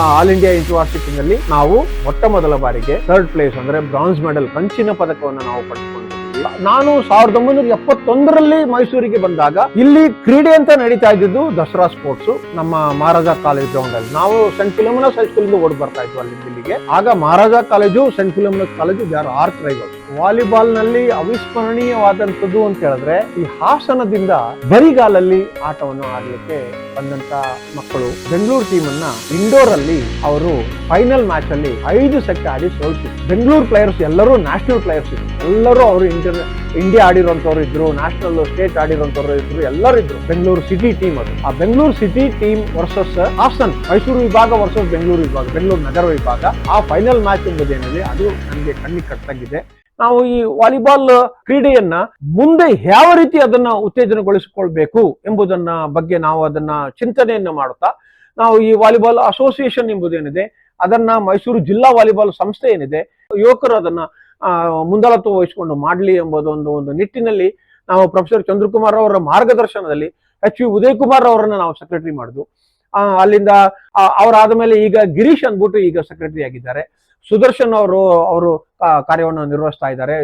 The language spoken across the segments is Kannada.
ಆಲ್ ಇಂಡಿಯಾ ಯೂನಿವರ್ಸಿಟಿನಲ್ಲಿ ನಾವು ಮೊಟ್ಟ ಮೊದಲ ಬಾರಿಗೆ ಥರ್ಡ್ ಪ್ಲೇಸ್ ಅಂದ್ರೆ ಬ್ರಾನ್ಸ್ ಮೆಡಲ್ ಕಂಚಿನ ಪದಕವನ್ನು ನಾವು ಪಡೆದುಕೊಂಡಿದ್ದೀವಿ. ನಾನು ಸಾವಿರದ ಒಂಬೈನೂರ ಎಪ್ಪತ್ತೊಂದರಲ್ಲಿ ಮೈಸೂರಿಗೆ ಬಂದಾಗ ಇಲ್ಲಿ ಕ್ರೀಡೆ ಅಂತ ನಡೀತಾ ಇದ್ದಿದ್ದು ದಸರಾ ಸ್ಪೋರ್ಟ್ಸ್ ನಮ್ಮ ಮಹಾರಾಜ ಕಾಲೇಜ್ ಗ್ರೌಂಡ್ ಅಲ್ಲಿ. ನಾವು ಸೆಂಟ್ ಫಿಲಮಿನಸ್ ಹೈಸ್ಕೂಲ್ ಇಂದ ಓಡಿ ಬರ್ತಾ ಇದ್ವಿ ಅಲ್ಲಿ ಇಲ್ಲಿಗೆ. ಆಗ Maharaja college saint Philomena's college are arch rival ವಾಲಿಬಾಲ್ನಲ್ಲಿ ಅವಿಸ್ಮರಣೀಯವಾದಂಥದ್ದು ಅಂತ ಹೇಳಿದ್ರೆ ಈ ಹಾಸನದಿಂದ ಬರಿಗಾಲಲ್ಲಿ ಆಟವನ್ನು ಆಡಲಿಕ್ಕೆ ಬಂದಂತ ಮಕ್ಕಳು. ಬೆಂಗಳೂರು ಟೀಮ್ ಅನ್ನ ಇಂಡೋರ್ ಅಲ್ಲಿ ಅವರು ಫೈನಲ್ ಮ್ಯಾಚ್ ಅಲ್ಲಿ ಐದು ಸೆಟ್ ಆಡಿ ಸೋಲ್ಸಿದ್ರು ಬೆಂಗಳೂರು ಪ್ಲೇಯರ್ಸ್ ಎಲ್ಲರೂ ನ್ಯಾಷನಲ್ ಪ್ಲೇಯರ್ಸ್ ಇದ್ರು. ಎಲ್ಲರೂ ಅವರು ಇಂಟರ್ ಇಂಡಿಯಾ ಆಡಿರೋಂಥವ್ರು ಇದ್ರು ನ್ಯಾಷನಲ್ ಸ್ಟೇಟ್ ಆಡಿರೋಂಥವ್ರು ಇದ್ರು, ಎಲ್ಲರೂ ಇದ್ರು. ಬೆಂಗಳೂರು ಸಿಟಿ ಟೀಮ್ ಅದು. ಆ Bengaluru city team versus Hassan, Mysuru ವಿಭಾಗ ವರ್ಸಸ್ ಬೆಂಗಳೂರು ವಿಭಾಗ, ಬೆಂಗಳೂರು ನಗರ ವಿಭಾಗ. ಆ ಫೈನಲ್ ಮ್ಯಾಚ್ ಎಂಬುದೇನಿದೆ, ಅದು ನನಗೆ ಕಣ್ಣಿಗೆ ಕಟ್ಟಂಗಿದೆ ನಾವು ಈ ವಾಲಿಬಾಲ್ ಕ್ರೀಡೆಯನ್ನ ಮುಂದೆ ಯಾವ ರೀತಿ ಅದನ್ನ ಉತ್ತೇಜನಗೊಳಿಸಿಕೊಳ್ಬೇಕು ಎಂಬುದನ್ನ ಬಗ್ಗೆ ನಾವು ಅದನ್ನ ಚಿಂತನೆಯನ್ನ ಮಾಡುತ್ತಾ, ನಾವು ಈ ವಾಲಿಬಾಲ್ ಅಸೋಸಿಯೇಷನ್ ಎಂಬುದೇನಿದೆ, ಅದನ್ನ ಮೈಸೂರು ಜಿಲ್ಲಾ ವಾಲಿಬಾಲ್ ಸಂಸ್ಥೆ ಏನಿದೆ, ಯುವಕರು ಅದನ್ನ ಮುಂದಾಳತ್ವ ವಹಿಸಿಕೊಂಡು ಮಾಡಲಿ ಎಂಬುದೊಂದು ಒಂದು ನಿಟ್ಟಿನಲ್ಲಿ ನಾವು ಪ್ರೊಫೆಸರ್ ಚಂದ್ರಕುಮಾರ್ ಅವರ ಮಾರ್ಗದರ್ಶನದಲ್ಲಿ ಎಚ್ ವಿ ಉದಯ್ ಕುಮಾರ್ ಅವರನ್ನ ನಾವು ಸೆಕ್ರೆಟರಿ ಮಾಡಿದ್ವು. ಅಲ್ಲಿಂದ ಅವರಾದ ಮೇಲೆ ಈಗ ಗಿರೀಶ್ ಅಂದ್ಬಿಟ್ಟು ಈಗ ಸೆಕ್ರೆಟರಿ ಆಗಿದ್ದಾರೆ. ಸುದರ್ಶನ್ ಅವರು ಅವರು ಕಾರ್ಯವನ್ನು ನಿರ್ವಹಿಸ್ತಾ ಇದ್ದಾರೆ.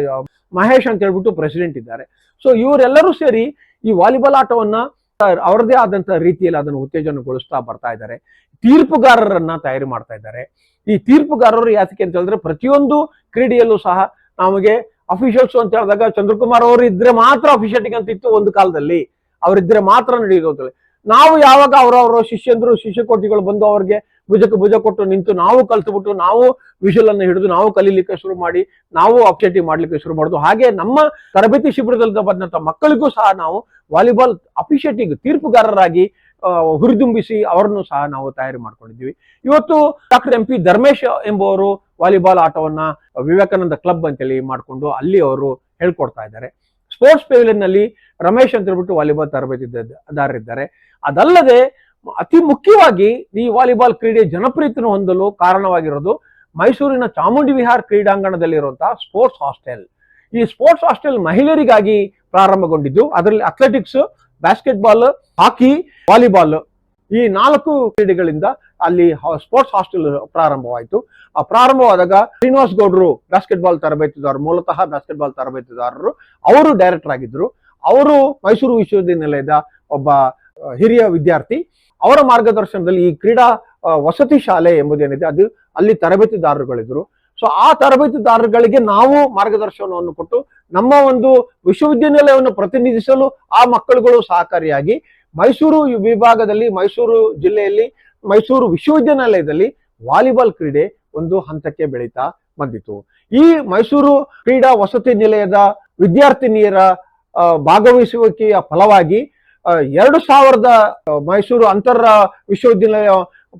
ಮಹೇಶ್ ಅಂತ ಹೇಳ್ಬಿಟ್ಟು ಪ್ರೆಸಿಡೆಂಟ್ ಇದ್ದಾರೆ. ಸೊ ಇವರೆಲ್ಲರೂ ಸೇರಿ ಈ ವಾಲಿಬಾಲ್ ಆಟವನ್ನ ಅವರದೇ ಆದಂತಹ ರೀತಿಯಲ್ಲಿ ಅದನ್ನು ಉತ್ತೇಜನಗೊಳಿಸ್ತಾ ಬರ್ತಾ ಇದ್ದಾರೆ. ತೀರ್ಪುಗಾರರನ್ನ ತಯಾರಿ ಮಾಡ್ತಾ ಇದ್ದಾರೆ. ಈ ತೀರ್ಪುಗಾರರು ಯಾತಕ್ಕೆ ಅಂತ ಹೇಳಿದ್ರೆ, ಪ್ರತಿಯೊಂದು ಕ್ರೀಡೆಯಲ್ಲೂ ಸಹ ನಮಗೆ ಅಫಿಷಿಯಲ್ಸ್ ಅಂತ ಹೇಳಿದಾಗ ಚಂದ್ರಕುಮಾರ್ ಅವರು ಇದ್ರೆ ಮಾತ್ರ ಅಫಿಷಿಯಟಿಂಗ್ ಅಂತ ಇತ್ತು ಒಂದು ಕಾಲದಲ್ಲಿ. ಅವರಿದ್ರೆ ಮಾತ್ರ ನಡೆಯೋದು ನಾವು ಯಾವಾಗ ಅವರವರ ಶಿಷ್ಯಂದ್ರು, ಶಿಷ್ಯಕೋಟಿಗಳು ಬಂದು ಅವ್ರಿಗೆ ಭುಜಕ್ಕೆ ಭುಜ ಕೊಟ್ಟು ನಿಂತು ನಾವು ಕಲ್ತುಬಿಟ್ಟು ನಾವು ವಿಷಲ್ ಅನ್ನು ಹಿಡಿದು ನಾವು ಕಲೀಲಿಕ್ಕೆ ಶುರು ಮಾಡಿ, ನಾವು ಅಪ್ಸೆಟಿ ಮಾಡ್ಲಿಕ್ಕೆ ಶುರು ಮಾಡುದು. ಹಾಗೆ ನಮ್ಮ ತರಬೇತಿ ಶಿಬಿರದಲ್ಲಿ ಬಂದಂತ ಮಕ್ಕಳಿಗೂ ಸಹ ನಾವು ವಾಲಿಬಾಲ್ ಅಫಿಷಿಯೇಟಿಂಗ್ ತೀರ್ಪುಗಾರರಾಗಿ ಹುರಿದುಂಬಿಸಿ ಅವರನ್ನು ಸಹ ನಾವು ತಯಾರಿ ಮಾಡ್ಕೊಂಡಿದ್ವಿ ಇವತ್ತು ಡಾಕ್ಟರ್ ಎಂ ಪಿ ಧರ್ಮೇಶ್ ಎಂಬುವರು ವಾಲಿಬಾಲ್ ಆಟವನ್ನ ವಿವೇಕಾನಂದ ಕ್ಲಬ್ ಅಂತೇಳಿ ಮಾಡಿಕೊಂಡು ಅಲ್ಲಿ ಅವರು ಹೇಳ್ಕೊಡ್ತಾ ಇದ್ದಾರೆ. ಸ್ಪೋರ್ಟ್ಸ್ ಪೇವಿಲಿಯನ್ನಲ್ಲಿ ರಮೇಶ್ ಅಂತ ಹೇಳ್ಬಿಟ್ಟು ವಾಲಿಬಾಲ್ ತರಬೇತಿದಾರರಿದ್ದಾರೆ ಅದಲ್ಲದೆ ಅತಿ ಮುಖ್ಯವಾಗಿ ಈ ವಾಲಿಬಾಲ್ ಕ್ರೀಡೆ ಜನಪ್ರಿಯತೆಯನ್ನು ಹೊಂದಲು ಕಾರಣವಾಗಿರೋದು ಮೈಸೂರಿನ ಚಾಮುಂಡಿ ವಿಹಾರ್ ಕ್ರೀಡಾಂಗಣದಲ್ಲಿರುವಂತಹ ಸ್ಪೋರ್ಟ್ಸ್ ಹಾಸ್ಟೆಲ್. ಈ ಸ್ಪೋರ್ಟ್ಸ್ ಹಾಸ್ಟೆಲ್ ಮಹಿಳೆಯರಿಗಾಗಿ ಪ್ರಾರಂಭಗೊಂಡಿದ್ದು, ಅದರಲ್ಲಿ ಅಥ್ಲೆಟಿಕ್ಸ್ ಬಾಸ್ಕೆಟ್ಬಾಲ್ ಹಾಕಿ ವಾಲಿಬಾಲ್ ಈ ನಾಲ್ಕು ಕ್ರೀಡೆಗಳಿಂದ ಅಲ್ಲಿ ಸ್ಪೋರ್ಟ್ಸ್ ಹಾಸ್ಟೆಲ್ ಪ್ರಾರಂಭವಾಯಿತು. ಆ ಪ್ರಾರಂಭವಾದಾಗ ಶ್ರೀನಿವಾಸ್ ಗೌಡರು ಬಾಸ್ಕೆಟ್ಬಾಲ್ ತರಬೇತಿದಾರರು, ಮೂಲತಃ ಬಾಸ್ಕೆಟ್ಬಾಲ್ ತರಬೇತಿದಾರರು, ಅವರು ಡೈರೆಕ್ಟರ್ ಆಗಿದ್ರು ಅವರು ಮೈಸೂರು ವಿಶ್ವವಿದ್ಯಾನಿಲಯದ ಒಬ್ಬ ಹಿರಿಯ ವಿದ್ಯಾರ್ಥಿ. ಅವರ ಮಾರ್ಗದರ್ಶನದಲ್ಲಿ ಈ ಕ್ರೀಡಾ ವಸತಿ ಶಾಲೆ ಎಂಬುದೇನಿದೆ, ಅದು ಅಲ್ಲಿ ತರಬೇತಿದಾರರುಗಳಿದ್ರು ಸೊ ಆ ತರಬೇತಿದಾರರುಗಳಿಗೆ ನಾವು ಮಾರ್ಗದರ್ಶನವನ್ನು ಕೊಟ್ಟು ನಮ್ಮ ಒಂದು ವಿಶ್ವವಿದ್ಯಾನಿಲಯವನ್ನು ಪ್ರತಿನಿಧಿಸಲು ಆ ಮಕ್ಕಳುಗಳು ಸಹಕಾರಿಯಾಗಿ ಮೈಸೂರು ವಿಭಾಗದಲ್ಲಿ, ಮೈಸೂರು ಜಿಲ್ಲೆಯಲ್ಲಿ, ಮೈಸೂರು ವಿಶ್ವವಿದ್ಯಾನಿಲಯದಲ್ಲಿ ವಾಲಿಬಾಲ್ ಕ್ರೀಡೆ ಒಂದು ಹಂತಕ್ಕೆ ಬೆಳೀತಾ ಬಂದಿತು ಈ ಮೈಸೂರು ಕ್ರೀಡಾ ವಸತಿ ನಿಲಯದ ವಿದ್ಯಾರ್ಥಿನಿಯರ ಭಾಗವಹಿಸುವಿಕೆಯ ಫಲವಾಗಿ ಎರಡು ಸಾವಿರದ ಮೈಸೂರು ಅಂತರ ವಿಶ್ವವಿದ್ಯಾಲಯ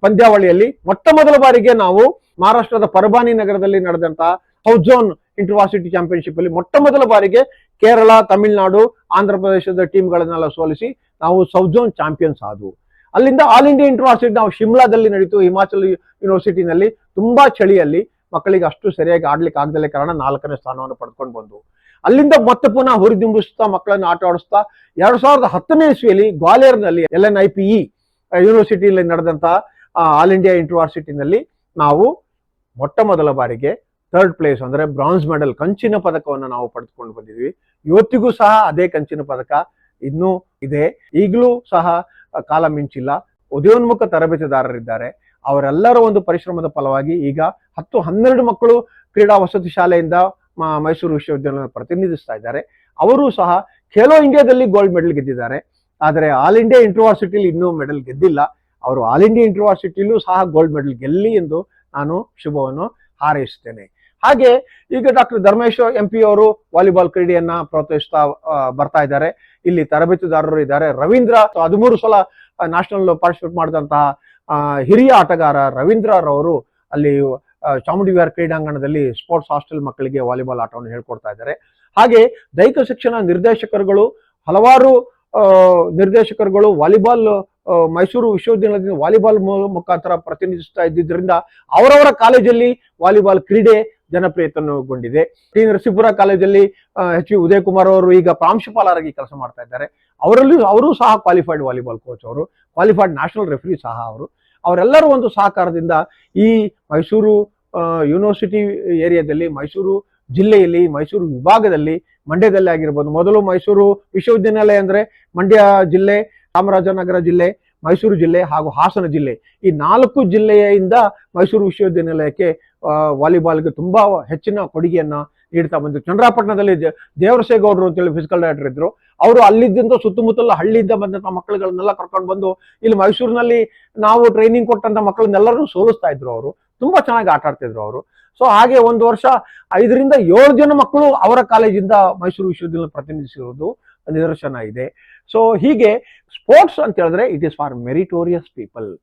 ಪಂದ್ಯಾವಳಿಯಲ್ಲಿ ಮೊಟ್ಟ ಮೊದಲ ಬಾರಿಗೆ ನಾವು ಮಹಾರಾಷ್ಟ್ರದ ಪರಬಾನಿ ನಗರದಲ್ಲಿ ನಡೆದಂತಹ ಹೌಜೋನ್ ಝೋನ್ ಇಂಟರ್ವಾಸಿಟಿ ಚಾಂಪಿಯನ್ಶಿಪ್ ಅಲ್ಲಿ ಮೊಟ್ಟ ಮೊದಲ ಬಾರಿಗೆ ಕೇರಳ, ತಮಿಳುನಾಡು, ಆಂಧ್ರ ಪ್ರದೇಶದ ಟೀಮ್ಗಳನ್ನೆಲ್ಲ ಸೋಲಿಸಿ ನಾವು ಸೌಜೋನ್ ಚಾಂಪಿಯನ್ಸ್ ಆದವು. ಅಲ್ಲಿಂದ ಆಲ್ ಇಂಡಿಯಾ ಇಂಟರ್ವಾಸಿಟಿ ನಾವು ಶಿಮ್ಲಾದಲ್ಲಿ ನಡೀತು. ಹಿಮಾಚಲ್ ಯೂನಿವರ್ಸಿಟಿನಲ್ಲಿ ತುಂಬಾ ಚಳಿಯಲ್ಲಿ ಮಕ್ಕಳಿಗೆ ಅಷ್ಟು ಸರಿಯಾಗಿ ಆಡ್ಲಿಕ್ಕೆ ಆಗದಲ್ಲೇ ಕಾರಣ ನಾಲ್ಕನೇ ಸ್ಥಾನವನ್ನು ಪಡ್ಕೊಂಡು ಬಂದು ಅಲ್ಲಿಂದ ಮತ್ತೆ ಪುನಃ ಹುರಿದುಂಬಿಸ್ತಾ ಮಕ್ಕಳನ್ನು ಆಟ ಆಡಿಸ್ತಾ ಎರಡ್ ಸಾವಿರದ ಹತ್ತನೇ ಇಸ್ವಿಯಲ್ಲಿ ಗ್ವಾಲಿಯರ್ನಲ್ಲಿ L N I P E ಯೂನಿವರ್ಸಿಟಿಯಲ್ಲಿ ನಡೆದಂತಹ ಆಲ್ ಇಂಡಿಯಾ ಯೂನಿವರ್ಸಿಟಿನಲ್ಲಿ ನಾವು ಮೊಟ್ಟ ಮೊದಲ ಬಾರಿಗೆ ಥರ್ಡ್ ಪ್ಲೇಸ್ ಅಂದ್ರೆ ಬ್ರಾನ್ಸ್ ಮೆಡಲ್ ಕಂಚಿನ ಪದಕವನ್ನು ನಾವು ಪಡೆದುಕೊಂಡು ಬಂದಿದ್ವಿ. ಇವತ್ತಿಗೂ ಸಹ ಅದೇ ಕಂಚಿನ ಪದಕ ಇನ್ನೂ ಇದೆ. ಈಗಲೂ ಸಹ ಕಾಲ ಮಿಂಚಿಲ್ಲ. ಉದಯೋನ್ಮುಖ ತರಬೇತಿದಾರರಿದ್ದಾರೆ. ಅವರೆಲ್ಲರ ಒಂದು ಪರಿಶ್ರಮದ ಫಲವಾಗಿ ಈಗ ಹತ್ತು ಹನ್ನೆರಡು ಮಕ್ಕಳು ಕ್ರೀಡಾ ವಸತಿ ಶಾಲೆಯಿಂದ ಮೈಸೂರು ವಿಶ್ವವಿದ್ಯಾಲಯ ಪ್ರತಿನಿಧಿಸ್ತಾ ಇದ್ದಾರೆ. ಅವರು ಸಹ ಖೇಲೋ ಇಂಡಿಯಾದಲ್ಲಿ ಗೋಲ್ಡ್ ಮೆಡಲ್ ಗೆದ್ದಿದ್ದಾರೆ. ಆದರೆ ಆಲ್ ಇಂಡಿಯಾ ಇಂಟರ್ವಾಸಿಟಿಲಿ ಇನ್ನೂ ಮೆಡಲ್ ಗೆದ್ದಿಲ್ಲ. ಅವರು ಆಲ್ ಇಂಡಿಯಾ ಇಂಟರ್ವಾಸಿಟಿಲೂ ಸಹ ಗೋಲ್ಡ್ ಮೆಡಲ್ ಗೆಲ್ಲಿ ಎಂದು ನಾನು ಶುಭವನ್ನು ಹಾರೈಸುತ್ತೇನೆ. ಹಾಗೆ ಈಗ ಡಾಕ್ಟರ್ ಧರ್ಮೇಶ್ವರ್ ಎಂ ಪಿ ಅವರು ವಾಲಿಬಾಲ್ ಕ್ರೀಡೆಯನ್ನ ಪ್ರೋತ್ಸಾಹಿಸ್ತಾ ಬರ್ತಾ ಇದ್ದಾರೆ. ಇಲ್ಲಿ ತರಬೇತುದಾರರು ಇದ್ದಾರೆ. ರವೀಂದ್ರ ಹದಿಮೂರು ಸಲ ನ್ಯಾಷನಲ್ ಪಾರ್ಟಿಸಿಪೇಟ್ ಮಾಡಿದಂತಹ ಹಿರಿಯ ಆಟಗಾರ ರವೀಂದ್ರ ರವರು ಅಲ್ಲಿ ಚಾಮುಂಡಿ ವಿಹಾರ್ ಕ್ರೀಡಾಂಗಣದಲ್ಲಿ ಸ್ಪೋರ್ಟ್ಸ್ ಹಾಸ್ಟೆಲ್ ಮಕ್ಕಳಿಗೆ ವಾಲಿಬಾಲ್ ಆಟವನ್ನು ಹೇಳ್ಕೊಡ್ತಾ ಇದ್ದಾರೆ. ಹಾಗೆ ದೈಹಿಕ ಶಿಕ್ಷಣ ನಿರ್ದೇಶಕರುಗಳು, ಹಲವಾರು ನಿರ್ದೇಶಕರುಗಳು ವಾಲಿಬಾಲ್ ಮೈಸೂರು ವಿಶ್ವವಿದ್ಯಾಲಯದಿಂದ ವಾಲಿಬಾಲ್ ಮುಖಾಂತರ ಪ್ರತಿನಿಧಿಸ್ತಾ ಇದ್ದಿದ್ದರಿಂದ ಅವರವರ ಕಾಲೇಜಲ್ಲಿ ವಾಲಿಬಾಲ್ ಕ್ರೀಡೆ ಜನಪ್ರಿಯತನಗೊಂಡಿದೆ ಟಿ. ನರಸೀಪುರ ಕಾಲೇಜಲ್ಲಿ ಎಚ್. ವಿ. ಉದಯ್ ಕುಮಾರ್ ಅವರು ಈಗ ಪ್ರಾಂಶುಪಾಲರಾಗಿ ಕೆಲಸ ಮಾಡ್ತಾ ಇದ್ದಾರೆ. ಅವರಲ್ಲೂ, ಅವರು ಸಹ ಕ್ವಾಲಿಫೈಡ್ ವಾಲಿಬಾಲ್ ಕೋಚ್ ಅವರು ಕ್ವಾಲಿಫೈಡ್ ನ್ಯಾಷನಲ್ ರೆಫ್ರಿ ಸಹ ಅವರು. ಅವರೆಲ್ಲರ ಒಂದು ಸಹಕಾರದಿಂದ ಈ ಮೈಸೂರು ಯೂನಿವರ್ಸಿಟಿ ಏರಿಯಾದಲ್ಲಿ ಮೈಸೂರು ಜಿಲ್ಲೆಯಲ್ಲಿ, ಮೈಸೂರು ವಿಭಾಗದಲ್ಲಿ ಮಂಡ್ಯದಲ್ಲಿ ಆಗಿರ್ಬೋದು. ಮೊದಲು ಮೈಸೂರು ವಿಶ್ವವಿದ್ಯಾನಿಲಯ ಅಂದರೆ ಮಂಡ್ಯ ಜಿಲ್ಲೆ, ಚಾಮರಾಜನಗರ ಜಿಲ್ಲೆ, ಮೈಸೂರು ಜಿಲ್ಲೆ ಹಾಗೂ ಹಾಸನ ಜಿಲ್ಲೆ. ಈ ನಾಲ್ಕು ಜಿಲ್ಲೆಯಿಂದ ಮೈಸೂರು ವಿಶ್ವವಿದ್ಯಾನಿಲಯಕ್ಕೆ ವಾಲಿಬಾಲ್ಗೆ ತುಂಬಾ ಹೆಚ್ಚಿನ ಕೊಡುಗೆಯನ್ನು ನೀಡ್ತಾ ಬಂದ್ರು ಚಂದ್ರಾಪಟ್ಟಣದಲ್ಲಿ ದೇವರಸೇಗೌಡರು ಅಂತೇಳಿ ಫಿಸಿಕಲ್ ಡೈರೆಕ್ಟರ್ ಇದ್ರು. ಅವರು ಅಲ್ಲಿದ್ದಂತ ಸುತ್ತಮುತ್ತಲ ಹಳ್ಳಿಯಿಂದ ಬಂದಂತ ಮಕ್ಕಳುಗಳನ್ನೆಲ್ಲ ಕರ್ಕೊಂಡು ಬಂದು ಇಲ್ಲಿ ಮೈಸೂರಿನಲ್ಲಿ ನಾವು ಟ್ರೈನಿಂಗ್ ಕೊಟ್ಟಂತ ಮಕ್ಕಳನ್ನೆಲ್ಲರೂ ಸೋಲಿಸ್ತಾ ಇದ್ರು ಅವರು. ತುಂಬಾ ಚೆನ್ನಾಗಿ ಆಟ ಆಡ್ತಿದ್ರು ಅವರು. ಸೊ ಹಾಗೆ ಒಂದು ವರ್ಷ ಐದರಿಂದ ಏಳು ಜನ ಮಕ್ಕಳು ಅವರ ಕಾಲೇಜಿಂದ ಮೈಸೂರು ವಿಶ್ವವಿದ್ಯಾಲಯ ಪ್ರತಿನಿಧಿಸಿರೋದು ನಿದರ್ಶನ ಇದೆ. ಸೊ ಹೀಗೆ ಸ್ಪೋರ್ಟ್ಸ್ ಅಂತ ಹೇಳಿದ್ರೆ it is for meritorious people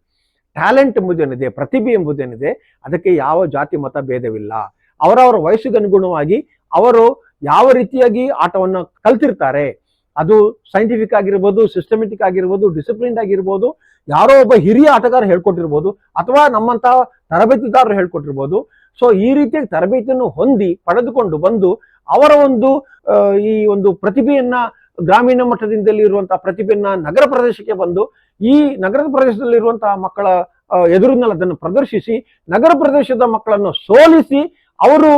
talent ಎಂಬುದೇನಿದೆ, ಪ್ರತಿಭೆ ಎಂಬುದೇನಿದೆ, ಅದಕ್ಕೆ ಯಾವ ಜಾತಿ ಮತ ಭೇದವಿಲ್ಲ. ಅವರವರ ವಯಸ್ಸಿಗೆ ಅನುಗುಣವಾಗಿ ಅವರು ಯಾವ ರೀತಿಯಾಗಿ ಆಟವನ್ನು ಕಲ್ತಿರ್ತಾರೆ ಅದು ಸೈಂಟಿಫಿಕ್ ಆಗಿರ್ಬೋದು ಸಿಸ್ಟಮೆಟಿಕ್ ಆಗಿರ್ಬೋದು ಡಿಸಿಪ್ಲಿನ್ ಆಗಿರ್ಬೋದು, ಯಾರೋ ಒಬ್ಬ ಹಿರಿಯ ಆಟಗಾರ ಹೇಳ್ಕೊಟ್ಟಿರ್ಬೋದು, ಅಥವಾ ನಮ್ಮಂತಹ ತರಬೇತಿದಾರರು ಹೇಳ್ಕೊಟ್ಟಿರ್ಬೋದು. ಸೊ ಈ ರೀತಿಯಾಗಿ ತರಬೇತಿಯನ್ನು ಹೊಂದಿ, ಪಡೆದುಕೊಂಡು ಬಂದು ಅವರ ಒಂದು ಈ ಒಂದು ಪ್ರತಿಭೆಯನ್ನ ಗ್ರಾಮೀಣ ಮಟ್ಟದಿಂದಲೇ ಇರುವಂತಹ ಪ್ರತಿಭೆಯನ್ನ ನಗರ ಪ್ರದೇಶಕ್ಕೆ ಬಂದು, ಈ ನಗರ ಪ್ರದೇಶದಲ್ಲಿರುವಂತಹ ಮಕ್ಕಳ ಎದುರಿನಲ್ಲಿ ಅದನ್ನು ಪ್ರದರ್ಶಿಸಿ, ನಗರ ಪ್ರದೇಶದ ಮಕ್ಕಳನ್ನು ಸೋಲಿಸಿ, ಅವರು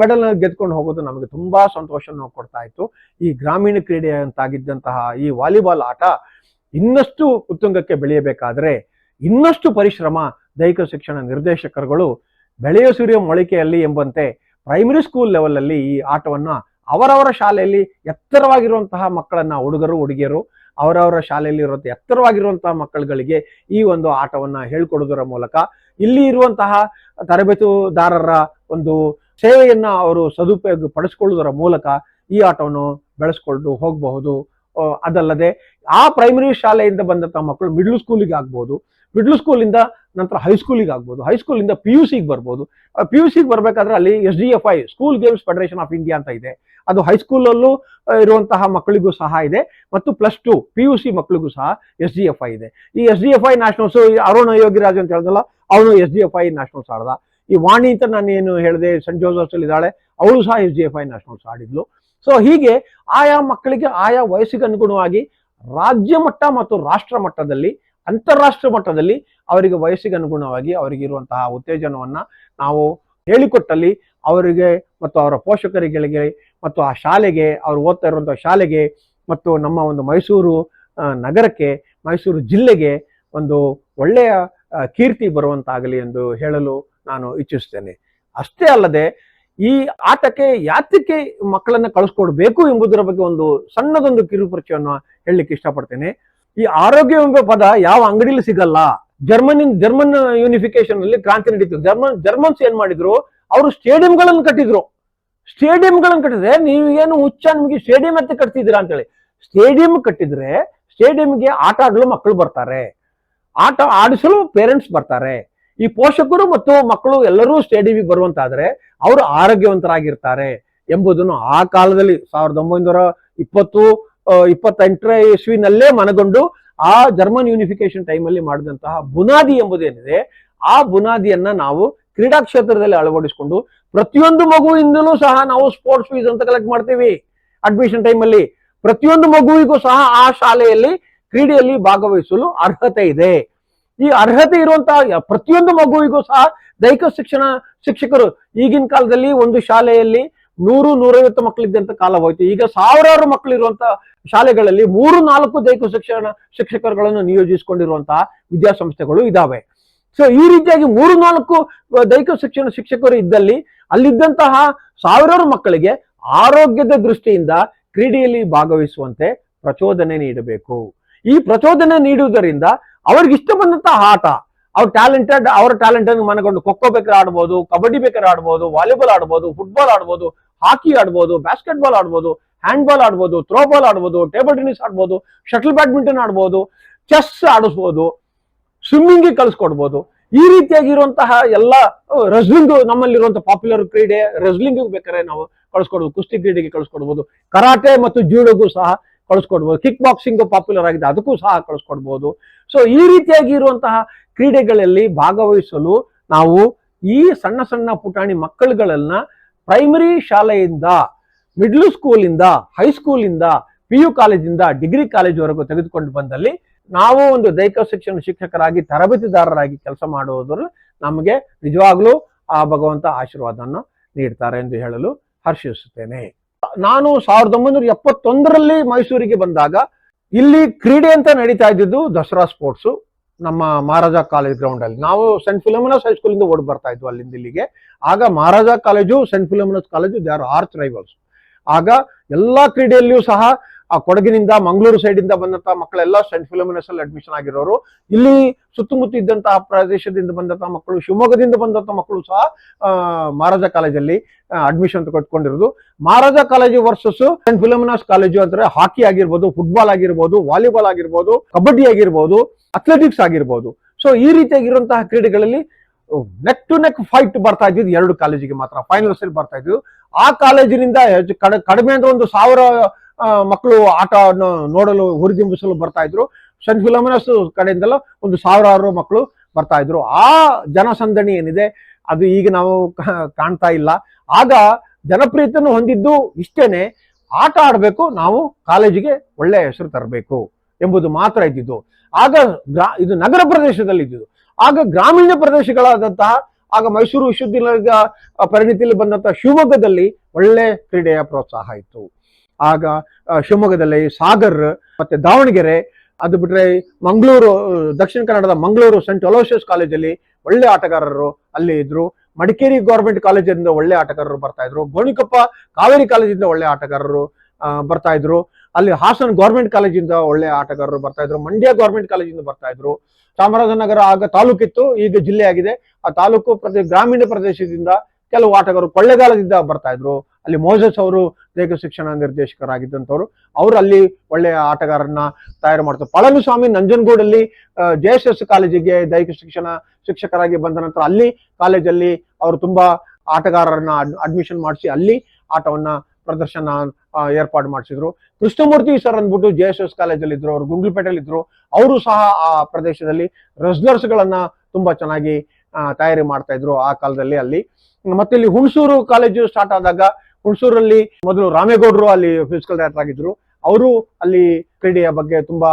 ಮೆಡಲ್ ಗೆದ್ಕೊಂಡು ಹೋಗೋದು ನಮಗೆ ತುಂಬಾ ಸಂತೋಷವನ್ನು ಕೊಡ್ತಾ ಇತ್ತು. ಈ ಗ್ರಾಮೀಣ ಕ್ರೀಡೆ ಅಂತಾಗಿದ್ದಂತಹ ಈ ವಾಲಿಬಾಲ್ ಆಟ ಇನ್ನಷ್ಟು ಉತ್ತುಂಗಕ್ಕೆ ಬೆಳೆಯಬೇಕಾದ್ರೆ ಇನ್ನಷ್ಟು ಪರಿಶ್ರಮ ದೈಹಿಕ ಶಿಕ್ಷಣ ನಿರ್ದೇಶಕರುಗಳು ಬೆಳೆಯ ಸೂರ್ಯ ಮೊಳಕೆಯಲ್ಲಿ ಎಂಬಂತೆ ಪ್ರೈಮರಿ ಸ್ಕೂಲ್ ಲೆವೆಲಲ್ಲಿ ಈ ಆಟವನ್ನ ಅವರವರ ಶಾಲೆಯಲ್ಲಿ ಎತ್ತರವಾಗಿರುವಂತಹ ಮಕ್ಕಳನ್ನ ಹುಡುಗರು, ಹುಡುಗಿಯರು ಅವರವರ ಶಾಲೆಯಲ್ಲಿ ಇರುವಂತಹ ಎತ್ತರವಾಗಿರುವಂತಹ ಮಕ್ಕಳುಗಳಿಗೆ ಈ ಒಂದು ಆಟವನ್ನ ಹೇಳ್ಕೊಡೋದರ ಮೂಲಕ ಇಲ್ಲಿ ಇರುವಂತಹ ತರಬೇತುದಾರರ ಒಂದು ಸೇವೆಯನ್ನ ಅವರು ಸದುಪಯೋಗ ಪಡಿಸ್ಕೊಳ್ಳುವುದರ ಮೂಲಕ ಈ ಆಟವನ್ನು ಬೆಳೆಸ್ಕೊಂಡು ಹೋಗಬಹುದು. ಅದಲ್ಲದೆ ಆ ಪ್ರೈಮರಿ ಶಾಲೆಯಿಂದ ಬಂದಂಥ ಮಕ್ಕಳು ಮಿಡ್ಲ್ ಸ್ಕೂಲಿಗೆ ಆಗ್ಬೋದು ಮಿಡ್ಲ್ ಸ್ಕೂಲಿಂದ ನಂತರ ಹೈಸ್ಕೂಲಿಗೆ ಆಗ್ಬೋದು ಹೈಸ್ಕೂಲಿಂದ ಪಿ ಯು ಸಿಗೆ ಬರ್ಬೋದು ಪಿ ಯು ಸಿಗೆ ಬರಬೇಕಾದ್ರೆ ಅಲ್ಲಿ S D F I school games federation of India ಅಂತ ಇದೆ. ಅದು ಹೈಸ್ಕೂಲಲ್ಲೂ ಇರುವಂತಹ ಮಕ್ಕಳಿಗೂ ಸಹ ಇದೆ. ಮತ್ತು plus two P U C ಮಕ್ಕಳಿಗೂ ಸಹ ಎಸ್ ಡಿ ಎಫ್ ಐ ಇದೆ. ಈ S D F I nationals Arun Yogiraj ಅಂತ ಹೇಳಿದಲ್ಲ, ಅವನು S D F I nationals ಆಡ್ದ. ಈ ವಾಣಿ ಅಂತ ನಾನು ಏನು ಹೇಳಿದೆ ಸೆಂಟ್ ಜೋಸಫ್ಸ್ ಅಲ್ಲಿ ಇದ್ದಾಳೆ, ಅವಳು ಸಹ S G F I nationals ಆಡಿದ್ಲು so ಹೀಗೆ ಆಯಾ ಮಕ್ಕಳಿಗೆ ಆಯಾ ವಯಸ್ಸಿಗೆ ಅನುಗುಣವಾಗಿ ರಾಜ್ಯ ಮಟ್ಟ ಮತ್ತು ರಾಷ್ಟ್ರ ಮಟ್ಟದಲ್ಲಿ, ಅಂತಾರಾಷ್ಟ್ರ ಮಟ್ಟದಲ್ಲಿ ಅವರಿಗೆ ವಯಸ್ಸಿಗೆ ಅನುಗುಣವಾಗಿ ಅವರಿಗೆ ಇರುವಂತಹ ಉತ್ತೇಜನವನ್ನ ನಾವು ಹೇಳಿಕೊಟ್ಟಲ್ಲಿ ಅವರಿಗೆ ಮತ್ತು ಅವರ ಪೋಷಕರಿಗೆ ಮತ್ತು ಆ ಶಾಲೆಗೆ, ಅವರು ಓದ್ತಾ ಇರುವಂತಹ ಶಾಲೆಗೆ ಮತ್ತು ನಮ್ಮ ಒಂದು ಮೈಸೂರು ನಗರಕ್ಕೆ, ಮೈಸೂರು ಜಿಲ್ಲೆಗೆ ಒಂದು ಒಳ್ಳೆಯ ಕೀರ್ತಿ ಬರುವಂತಾಗಲಿ ಎಂದು ಹೇಳಲು ನಾನು ಇಚ್ಛಿಸ್ತೇನೆ ಅಷ್ಟೇ ಅಲ್ಲದೆ ಈ ಆಟಕ್ಕೆ ಯಾತಕ್ಕೆ ಮಕ್ಕಳನ್ನ ಕಳಿಸ್ಕೊಡ್ಬೇಕು ಎಂಬುದರ ಬಗ್ಗೆ ಒಂದು ಸಣ್ಣದೊಂದು ಕಿರುಪರಿಚಯವನ್ನು ಹೇಳಲಿಕ್ಕೆ ಇಷ್ಟಪಡ್ತೇನೆ. ಈ ಆರೋಗ್ಯ ಎಂಬ ಪದ ಯಾವ ಅಂಗಡಿಲಿ ಸಿಗಲ್ಲ. ಜರ್ಮನಿ ಜರ್ಮನ್ ಯೂನಿಫಿಕೇಶನ್ ಅಲ್ಲಿ ಕ್ರಾಂತಿ ನಡೀತು. ಜರ್ಮನ್, ಜರ್ಮನ್ಸ್ ಏನ್ ಮಾಡಿದ್ರು? ಅವರು ಸ್ಟೇಡಿಯಂಗಳನ್ನು ಕಟ್ಟಿದ್ರು. ಸ್ಟೇಡಿಯಂಗಳನ್ನು ಕಟ್ಟಿದ್ರೆ ನೀವು ಏನು ಹುಚ್ಚ ನಿಮಗೆ ಸ್ಟೇಡಿಯಂ ಅಂತ ಕಟ್ತಿದ್ದೀರಾ ಅಂತೇಳಿ. ಸ್ಟೇಡಿಯಂ ಕಟ್ಟಿದ್ರೆ ಸ್ಟೇಡಿಯಂಗೆ ಆಟ ಆಡಲು ಮಕ್ಕಳು ಬರ್ತಾರೆ. ಆಟ ಆಡಿಸಲು ಪೇರೆಂಟ್ಸ್ ಬರ್ತಾರೆ. ಈ ಪೋಷಕರು ಮತ್ತು ಮಕ್ಕಳು ಎಲ್ಲರೂ ಸ್ಟೇಡಿಯಂಗೆ ಬರುವಂತಾದ್ರೆ ಅವರು ಆರೋಗ್ಯವಂತರಾಗಿರ್ತಾರೆ ಎಂಬುದನ್ನು ಆ ಕಾಲದಲ್ಲಿ ಸಾವಿರದ ಒಂಬೈನೂರ ಇಪ್ಪತ್ತು ಇಪ್ಪತ್ತೆಂಟರ ಇಸ್ವಿನಲ್ಲೇ ಮನಗೊಂಡು ಆ ಜರ್ಮನ್ ಯೂನಿಫಿಕೇಶನ್ ಟೈಮಲ್ಲಿ ಮಾಡಿದಂತಹ ಬುನಾದಿ ಎಂಬುದೇನಿದೆ, ಆ ಬುನಾದಿಯನ್ನ ನಾವು ಕ್ರೀಡಾ ಕ್ಷೇತ್ರದಲ್ಲಿ ಅಳವಡಿಸಿಕೊಂಡು ಪ್ರತಿಯೊಂದು ಮಗುವಿಂದಲೂ ಸಹ ನಾವು ಸ್ಪೋರ್ಟ್ಸ್ ಫೀಸ್ ಅಂತ ಕಲೆಕ್ಟ್ ಮಾಡ್ತೀವಿ. ಅಡ್ಮಿಷನ್ ಟೈಮಲ್ಲಿ ಪ್ರತಿಯೊಂದು ಮಗುವಿಗೂ ಸಹ ಆ ಶಾಲೆಯಲ್ಲಿ ಕ್ರೀಡೆಯಲ್ಲಿ ಭಾಗವಹಿಸಲು ಅರ್ಹತೆ ಇದೆ. ಈ ಅರ್ಹತೆ ಇರುವಂತಹ ಪ್ರತಿಯೊಂದು ಮಗುವಿಗೂ ಸಹ ದೈಹಿಕ ಶಿಕ್ಷಣ ಶಿಕ್ಷಕರು ಈಗಿನ ಕಾಲದಲ್ಲಿ ಒಂದು ಶಾಲೆಯಲ್ಲಿ ನೂರು, ನೂರೈವತ್ತು ಮಕ್ಕಳಿದ್ದಂತ ಕಾಲ ಹೋಯ್ತು. ಈಗ ಸಾವಿರಾರು ಮಕ್ಕಳು ಇರುವಂತಹ ಶಾಲೆಗಳಲ್ಲಿ ಮೂರು, ನಾಲ್ಕು ದೈಹಿಕ ಶಿಕ್ಷಣ ಶಿಕ್ಷಕರುಗಳನ್ನು ನಿಯೋಜಿಸಿಕೊಂಡಿರುವಂತಹ ವಿದ್ಯಾಸಂಸ್ಥೆಗಳು ಇದಾವೆ. ಸೊ ಈ ರೀತಿಯಾಗಿ ಮೂರು, ನಾಲ್ಕು ದೈಹಿಕ ಶಿಕ್ಷಣ ಶಿಕ್ಷಕರು ಇದ್ದಲ್ಲಿ ಅಲ್ಲಿದ್ದಂತಹ ಸಾವಿರಾರು ಮಕ್ಕಳಿಗೆ ಆರೋಗ್ಯದ ದೃಷ್ಟಿಯಿಂದ ಕ್ರೀಡೆಯಲ್ಲಿ ಭಾಗವಹಿಸುವಂತೆ ಪ್ರಚೋದನೆ ನೀಡಬೇಕು. ಈ ಪ್ರಚೋದನೆ ನೀಡುವುದರಿಂದ ಅವ್ರಿಗೆ ಇಷ್ಟ ಬಂದಂತಹ ಆಟ. ಅವ್ರ ಟ್ಯಾಲೆಂಟೆಡ್ ಅವ್ರ ಟ್ಯಾಲೆಂಟ್ ಅನ್ನು ಮನಗೊಂಡು ಖೋಖೋ ಬೇಕಾದ್ರೆ ಆಡ್ಬೋದು, ಕಬಡ್ಡಿ ಬೇಕಾದ್ರೆ ಆಡ್ಬೋದು, ವಾಲಿಬಾಲ್ ಆಡ್ಬೋದು ಫುಟ್ಬಾಲ್ ಆಡ್ಬೋದು, ಹಾಕಿ ಆಡ್ಬೋದು ಬಾಸ್ಕೆಟ್ ಬಾಲ್ ಆಡ್ಬೋದು ಹ್ಯಾಂಡ್ ಬಾಲ್ ಆಡ್ಬೋದು ಥ್ರೋ ಬಾಲ್ ಆಡ್ಬೋದು ಟೇಬಲ್ ಟೆನ್ನಿಸ್ ಆಡ್ಬೋದು ಶಟಲ್ ಬ್ಯಾಡ್ಮಿಂಟನ್ ಆಡ್ಬೋದು ಚೆಸ್ ಆಡಿಸ್ಬೋದು ಸ್ವಿಮ್ಮಿಂಗ್ ಕಲಿಸ್ಕೊಡ್ಬೋದು ಈ ರೀತಿಯಾಗಿರುವಂತಹ ಎಲ್ಲ ರೆಸ್ಲಿಂಗ್ ನಮ್ಮಲ್ಲಿರುವಂತಹ ಪಾಪ್ಯುಲರ್ ಕ್ರೀಡೆ ರೆಸ್ಲಿಂಗ್ ಬೇಕಾದ್ರೆ ನಾವು ಕಳಿಸ್ಕೊಡ್ಬೋದು, ಕುಸ್ತಿ ಕ್ರೀಡೆಗೆ ಕಳಿಸ್ಕೊಡ್ಬೋದು, ಕರಾಟೆ ಮತ್ತು ಜೂಡೋಗೂ ಸಹ ಕಳಿಸ್ಕೊಡ್ಬೋದು. ಕಿಕ್ ಬಾಕ್ಸಿಂಗ್ ಪಾಪ್ಯುಲರ್ ಆಗಿದೆ, ಅದಕ್ಕೂ ಸಹ ಕಳಿಸ್ಕೊಡ್ಬೋದು. ಸೊ ಈ ರೀತಿಯಾಗಿ ಇರುವಂತಹ ಕ್ರೀಡೆಗಳಲ್ಲಿ ಭಾಗವಹಿಸಲು ನಾವು ಈ ಸಣ್ಣ ಸಣ್ಣ ಪುಟಾಣಿ ಮಕ್ಕಳುಗಳನ್ನ ಪ್ರೈಮರಿ ಶಾಲೆಯಿಂದ ಮಿಡ್ಲ್ ಸ್ಕೂಲಿಂದ ಹೈಸ್ಕೂಲಿಂದ ಪಿ ಯು ಕಾಲೇಜಿಂದ ಡಿಗ್ರಿ ಕಾಲೇಜ್ವರೆಗೂ ತೆಗೆದುಕೊಂಡು ಬಂದಲ್ಲಿ ನಾವು ಒಂದು ದೈಹಿಕ ಶಿಕ್ಷಣ ಶಿಕ್ಷಕರಾಗಿ, ತರಬೇತಿದಾರರಾಗಿ ಕೆಲಸ ಮಾಡುವುದರ ನಮಗೆ ನಿಜವಾಗ್ಲೂ ಆ ಭಗವಂತ ಆಶೀರ್ವಾದವನ್ನು ನೀಡ್ತಾರೆ ಎಂದು ಹೇಳಲು ಹರ್ಷಿಸುತ್ತೇನೆ. ನಾನು ಸಾವಿರದ ಒಂಬೈನೂರ ಎಪ್ಪತ್ತೊಂದರಲ್ಲಿ ಮೈಸೂರಿಗೆ ಬಂದಾಗ ಇಲ್ಲಿ ಕ್ರೀಡೆ ಅಂತ ನಡೀತಾ ಇದ್ದಿದ್ದು ದಸರಾ ಸ್ಪೋರ್ಟ್ಸ್, ನಮ್ಮ ಮಹಾರಾಜ ಕಾಲೇಜ್ ಗ್ರೌಂಡ್ ಅಲ್ಲಿ. ನಾವು ಸೆಂಟ್ ಫಿಲೋಮಿನಸ್ ಹೈಸ್ಕೂಲ್ ಇಂದ ಓಡ್ ಬರ್ತಾ ಇದ್ವು ಅಲ್ಲಿಂದ ಇಲ್ಲಿಗೆ. ಆಗ Maharaja college saint Philomena's college they are arch rivals ಆಗ ಎಲ್ಲಾ ಕ್ರೀಡೆಯಲ್ಲಿಯೂ ಸಹ ಆ ಕೊಡಗಿನಿಂದ ಮಂಗಳೂರು ಸೈಡ್ ಇಂದ ಬಂದಂತಹ ಮಕ್ಕಳೆಲ್ಲ ಸೆಂಟ್ ಫಿಲೋಮಿನಸ್ ಅಲ್ಲಿ ಅಡ್ಮಿಷನ್ ಆಗಿರೋರು. ಇಲ್ಲಿ ಸುತ್ತಮುತ್ತ ಇದ್ದಂತಹ ಪ್ರದೇಶದಿಂದ ಬಂದಂತಹ ಮಕ್ಕಳು, ಶಿವಮೊಗ್ಗದಿಂದ ಬಂದಂತಹ ಮಕ್ಕಳು ಸಹ ಮಹಾರಾಜ ಕಾಲೇಜಲ್ಲಿ admission ಕಟ್ಕೊಂಡಿರೋದು. Maharaja college versus saint Philomena's college ಅಂದ್ರೆ ಹಾಕಿ ಆಗಿರ್ಬೋದು ಫುಟ್ಬಾಲ್ ಆಗಿರ್ಬೋದು ವಾಲಿಬಾಲ್ ಆಗಿರ್ಬೋದು, ಕಬಡ್ಡಿ ಆಗಿರ್ಬೋದು ಅಥ್ಲೆಟಿಕ್ಸ್ ಆಗಿರ್ಬೋದು. ಸೊ ಈ ರೀತಿಯಾಗಿರುವಂತಹ ಕ್ರೀಡೆಗಳಲ್ಲಿ ನೆಕ್ ಟು ನೆಕ್ ಫೈಟ್ ಬರ್ತಾ ಇದ್ದಿದ್ದು ಎರಡು ಕಾಲೇಜಿಗೆ ಮಾತ್ರ ಫೈನಲ್ಸ್ ಅಲ್ಲಿ ಬರ್ತಾ ಇದ್ದು ಆ ಕಾಲೇಜಿನಿಂದ ಕಡ- ಕಡಿಮೆ ಅಂದ್ರೆ ಒಂದು ಸಾವಿರ ಮಕ್ಕಳು ಆಟ ನೋಡಲು ಹುರಿದಿಂಬಿಸಲು ಬರ್ತಾ ಇದ್ರು. ಸೆಂಟ್ ಫಿಲಮಿನಸ್ ಕಡೆಯಿಂದಲೂ ಒಂದು ಸಾವಿರಾರು ಮಕ್ಕಳು ಬರ್ತಾ ಇದ್ರು. ಆ ಜನಸಂದಣಿ ಏನಿದೆ, ಅದು ಈಗ ನಾವು ಕಾಣ್ತಾ ಇಲ್ಲ. ಆಗ ಜನಪ್ರಿಯತೆಯನ್ನು ಹೊಂದಿದ್ದು ಇಷ್ಟೇನೆ, ಆಟ ಆಡಬೇಕು, ನಾವು ಕಾಲೇಜಿಗೆ ಒಳ್ಳೆಯ ಹೆಸರು ತರಬೇಕು ಎಂಬುದು ಮಾತ್ರ ಇದ್ದಿದ್ದು. ಆಗ ಗ್ರಾ- ಇದು ನಗರ ಪ್ರದೇಶದಲ್ಲಿ ಇದ್ದಿದ್ದು ಆಗ ಗ್ರಾಮೀಣ ಪ್ರದೇಶಗಳಾದಂತಹ, ಆಗ ಮೈಸೂರು ವಿಶ್ವವಿದ್ಯಾಲಯದ ಪರಿಣಿತಿಯಲ್ಲಿ ಬಂದಂತಹ ಶಿವಮೊಗ್ಗದಲ್ಲಿ ಒಳ್ಳೆ ಕ್ರೀಡೆಯ ಪ್ರೋತ್ಸಾಹ ಇತ್ತು. ಆಗ ಶಿವಮೊಗ್ಗದಲ್ಲಿ ಸಾಗರ್ ಮತ್ತೆ ದಾವಣಗೆರೆ, ಅದು ಬಿಟ್ರೆ ಮಂಗಳೂರು, ದಕ್ಷಿಣ ಕನ್ನಡದ ಮಂಗಳೂರು ಸೆಂಟ್ ಅಲೋಷಿಯಸ್ ಕಾಲೇಜಲ್ಲಿ ಒಳ್ಳೆ ಆಟಗಾರರು ಅಲ್ಲಿ ಇದ್ರು. ಮಡಿಕೇರಿ ಗೌರ್ಮೆಂಟ್ ಕಾಲೇಜಿಂದ ಒಳ್ಳೆ ಆಟಗಾರರು ಬರ್ತಾ ಇದ್ರು. ಗೋಣಿಕೊಪ್ಪ ಕಾವೇರಿ ಕಾಲೇಜಿಂದ ಒಳ್ಳೆ ಆಟಗಾರರು ಬರ್ತಾ ಇದ್ರು. ಅಲ್ಲಿ ಹಾಸನ ಗೌರ್ಮೆಂಟ್ ಕಾಲೇಜಿಂದ ಒಳ್ಳೆ ಆಟಗಾರರು ಬರ್ತಾ ಇದ್ರು. ಮಂಡ್ಯ ಗೌರ್ಮೆಂಟ್ ಕಾಲೇಜಿಂದ ಬರ್ತಾ ಇದ್ರು. ಚಾಮರಾಜನಗರ ಆಗ ತಾಲೂಕಿತ್ತು, ಈಗ ಜಿಲ್ಲೆ ಆಗಿದೆ ಆ ತಾಲೂಕು ಪ್ರತಿ ಗ್ರಾಮೀಣ ಪ್ರದೇಶದಿಂದ ಕೆಲವು ಆಟಗಾರರು ಕೊಳ್ಳೆಗಾಲದಿಂದ ಬರ್ತಾ ಇದ್ರು. ಅಲ್ಲಿ ಮೋಸಸ್ ಅವರು ಲೇಖ ಶಿಕ್ಷಣ ನಿರ್ದೇಶಕರಾಗಿದ್ದಂಥವ್ರು. ಅವರು ಅಲ್ಲಿ ಒಳ್ಳೆಯ ಆಟಗಾರರನ್ನ ತಯಾರು ಮಾಡ್ತಾರೆ. ಪಳನಿಸ್ವಾಮಿ ನಂಜನಗೂಡಲ್ಲಿ ಜೆ ಎಸ್ ಎಸ್ ಕಾಲೇಜಿಗೆ ದೈಹಿಕ ಶಿಕ್ಷಣ ಶಿಕ್ಷಕರಾಗಿ ಬಂದ ನಂತರ ಅಲ್ಲಿ ಕಾಲೇಜಲ್ಲಿ ಅವರು ತುಂಬಾ ಆಟಗಾರರನ್ನ ಅಡ್ಮಿಷನ್ ಮಾಡಿಸಿ ಅಲ್ಲಿ ಆಟವನ್ನ ಪ್ರದರ್ಶನ ಏರ್ಪಾಡು ಮಾಡಿಸಿದ್ರು. ಕೃಷ್ಣಮೂರ್ತಿ ಸರ್ ಅಂದ್ಬಿಟ್ಟು ಜೆ ಎಸ್ ಎಸ್ ಕಾಲೇಜಲ್ಲಿ ಇದ್ರು, ಅವರು ಗುಂಡ್ಲುಪೇಟೆಯಲ್ಲಿ ಇದ್ರು ಅವರು ಸಹ ಆ ಪ್ರದೇಶದಲ್ಲಿ ರೆಸ್ಲರ್ಸ್ ಗಳನ್ನ ತುಂಬಾ ಚೆನ್ನಾಗಿ ತಯಾರಿ ಮಾಡ್ತಾ ಇದ್ರು ಆ ಕಾಲದಲ್ಲಿ ಅಲ್ಲಿ. ಮತ್ತೆ ಇಲ್ಲಿ ಹುಣಸೂರು ಕಾಲೇಜು ಸ್ಟಾರ್ಟ್ ಆದಾಗ ಹುಣಸೂರಲ್ಲಿ ಮೊದಲು ರಾಮೇಗೌಡರು ಅಲ್ಲಿ ಫಿಸಿಕಲ್ ಡೈರೆಕ್ಟರ್ ಆಗಿದ್ರು. ಅವರು ಅಲ್ಲಿ ಕ್ರೀಡೆಯ ಬಗ್ಗೆ ತುಂಬಾ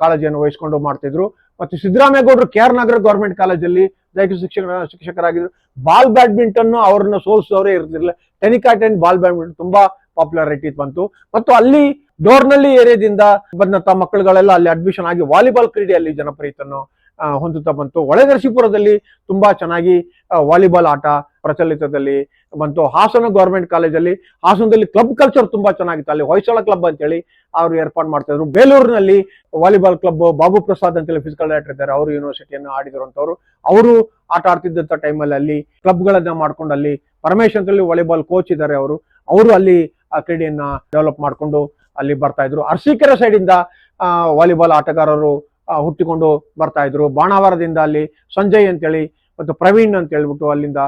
ಕಾಳಜಿಯನ್ನು ವಹಿಸಿಕೊಂಡು ಮಾಡ್ತಿದ್ರು. ಮತ್ತು ಸಿದ್ದರಾಮೇಗೌಡರು ಕೆ ಆರ್ ನಗರ ಗೌರ್ಮೆಂಟ್ ಕಾಲೇಜಲ್ಲಿ ದೈಹಿಕ ಶಿಕ್ಷಕ ಶಿಕ್ಷಕರಾಗಿದ್ರು. ಬಾಲ್ ಬ್ಯಾಡ್ಮಿಂಟನ್ ಅವ್ರನ್ನ ಸೋಲಿಸೋರೇ ಇರ್ತಿರ್ಲಿಲ್ಲ ಟೆನಿಕಾಟ್ ಅಂಡ್ ಬಾಲ್ ಬ್ಯಾಡ್ಮಿಂಟನ್ ತುಂಬಾ ಪಾಪ್ಯುಲಾರಿಟಿ ಬಂತು. ಮತ್ತು ಅಲ್ಲಿ ಡೋರ್ನಲ್ಲಿ ಏರಿಯಾದಿಂದ ಬಂದಂತ ಮಕ್ಕಳುಗಳೆಲ್ಲ ಅಲ್ಲಿ ಅಡ್ಮಿಷನ್ ಆಗಿ ವಾಲಿಬಾಲ್ ಕ್ರೀಡೆಯಲ್ಲಿ ಜನಪ್ರಿಯತನ್ನು ಹೊಂದುತ್ತಾ ಬಂತು ಹೊಳೆನರಸೀಪುರದಲ್ಲಿ ತುಂಬಾ ಚೆನ್ನಾಗಿ ವಾಲಿಬಾಲ್ ಆಟ ಪ್ರಚಲಿತದಲ್ಲಿ ಬಂತು. ಹಾಸನ ಗೌರ್ಮೆಂಟ್ ಕಾಲೇಜಲ್ಲಿ ಹಾಸನದಲ್ಲಿ ಕ್ಲಬ್ ಕಲ್ಚರ್ ತುಂಬಾ ಚೆನ್ನಾಗಿತ್ತು. ಅಲ್ಲಿ ಹೊಯ್ಸಳ ಕ್ಲಬ್ ಅಂತೇಳಿ ಅವರು ಏರ್ಪಾಡು ಮಾಡ್ತಾ ಇದ್ರು. ಬೇಲೂರಿನಲ್ಲಿ ವಾಲಿಬಾಲ್ ಕ್ಲಬ್ ಬಾಬು ಪ್ರಸಾದ್ ಅಂತೇಳಿ ಫಿಸಿಕಲ್ ಡೈರೆಕ್ಟರ್ ಇದ್ದಾರೆ. ಅವರು ಯೂನಿವರ್ಸಿಟಿಯನ್ನು ಆಡಿದಿರುವಂತವ್ರು ಅವರು ಆಟ ಆಡ್ತಿದ್ದಂಥ ಟೈಮಲ್ಲಿ ಅಲ್ಲಿ ಕ್ಲಬ್ಗಳನ್ನ ಮಾಡ್ಕೊಂಡು ಅಲ್ಲಿ ಪರಮೇಶ್ ಅಂತೇಳಿ ವಾಲಿಬಾಲ್ ಕೋಚ್ ಇದ್ದಾರೆ ಅವರು. ಅವರು ಅಲ್ಲಿ, ಆ, ಕ್ರೀಡೆಯನ್ನ ಡೆವಲಪ್ ಮಾಡ್ಕೊಂಡು ಅಲ್ಲಿ ಬರ್ತಾ ಇದ್ರು. ಅರಸೀಕೆರೆ ಸೈಡ್ ಇಂದ ವಾಲಿಬಾಲ್ ಆಟಗಾರರು ಹುಟ್ಟಿಕೊಂಡು ಬರ್ತಾ ಇದ್ರು. ಬಾಣಾವರದಿಂದ ಅಲ್ಲಿ ಸಂಜಯ್ ಅಂತೇಳಿ ಮತ್ತು ಪ್ರವೀಣ್ ಅಂತ ಹೇಳ್ಬಿಟ್ಟು ಅಲ್ಲಿಂದ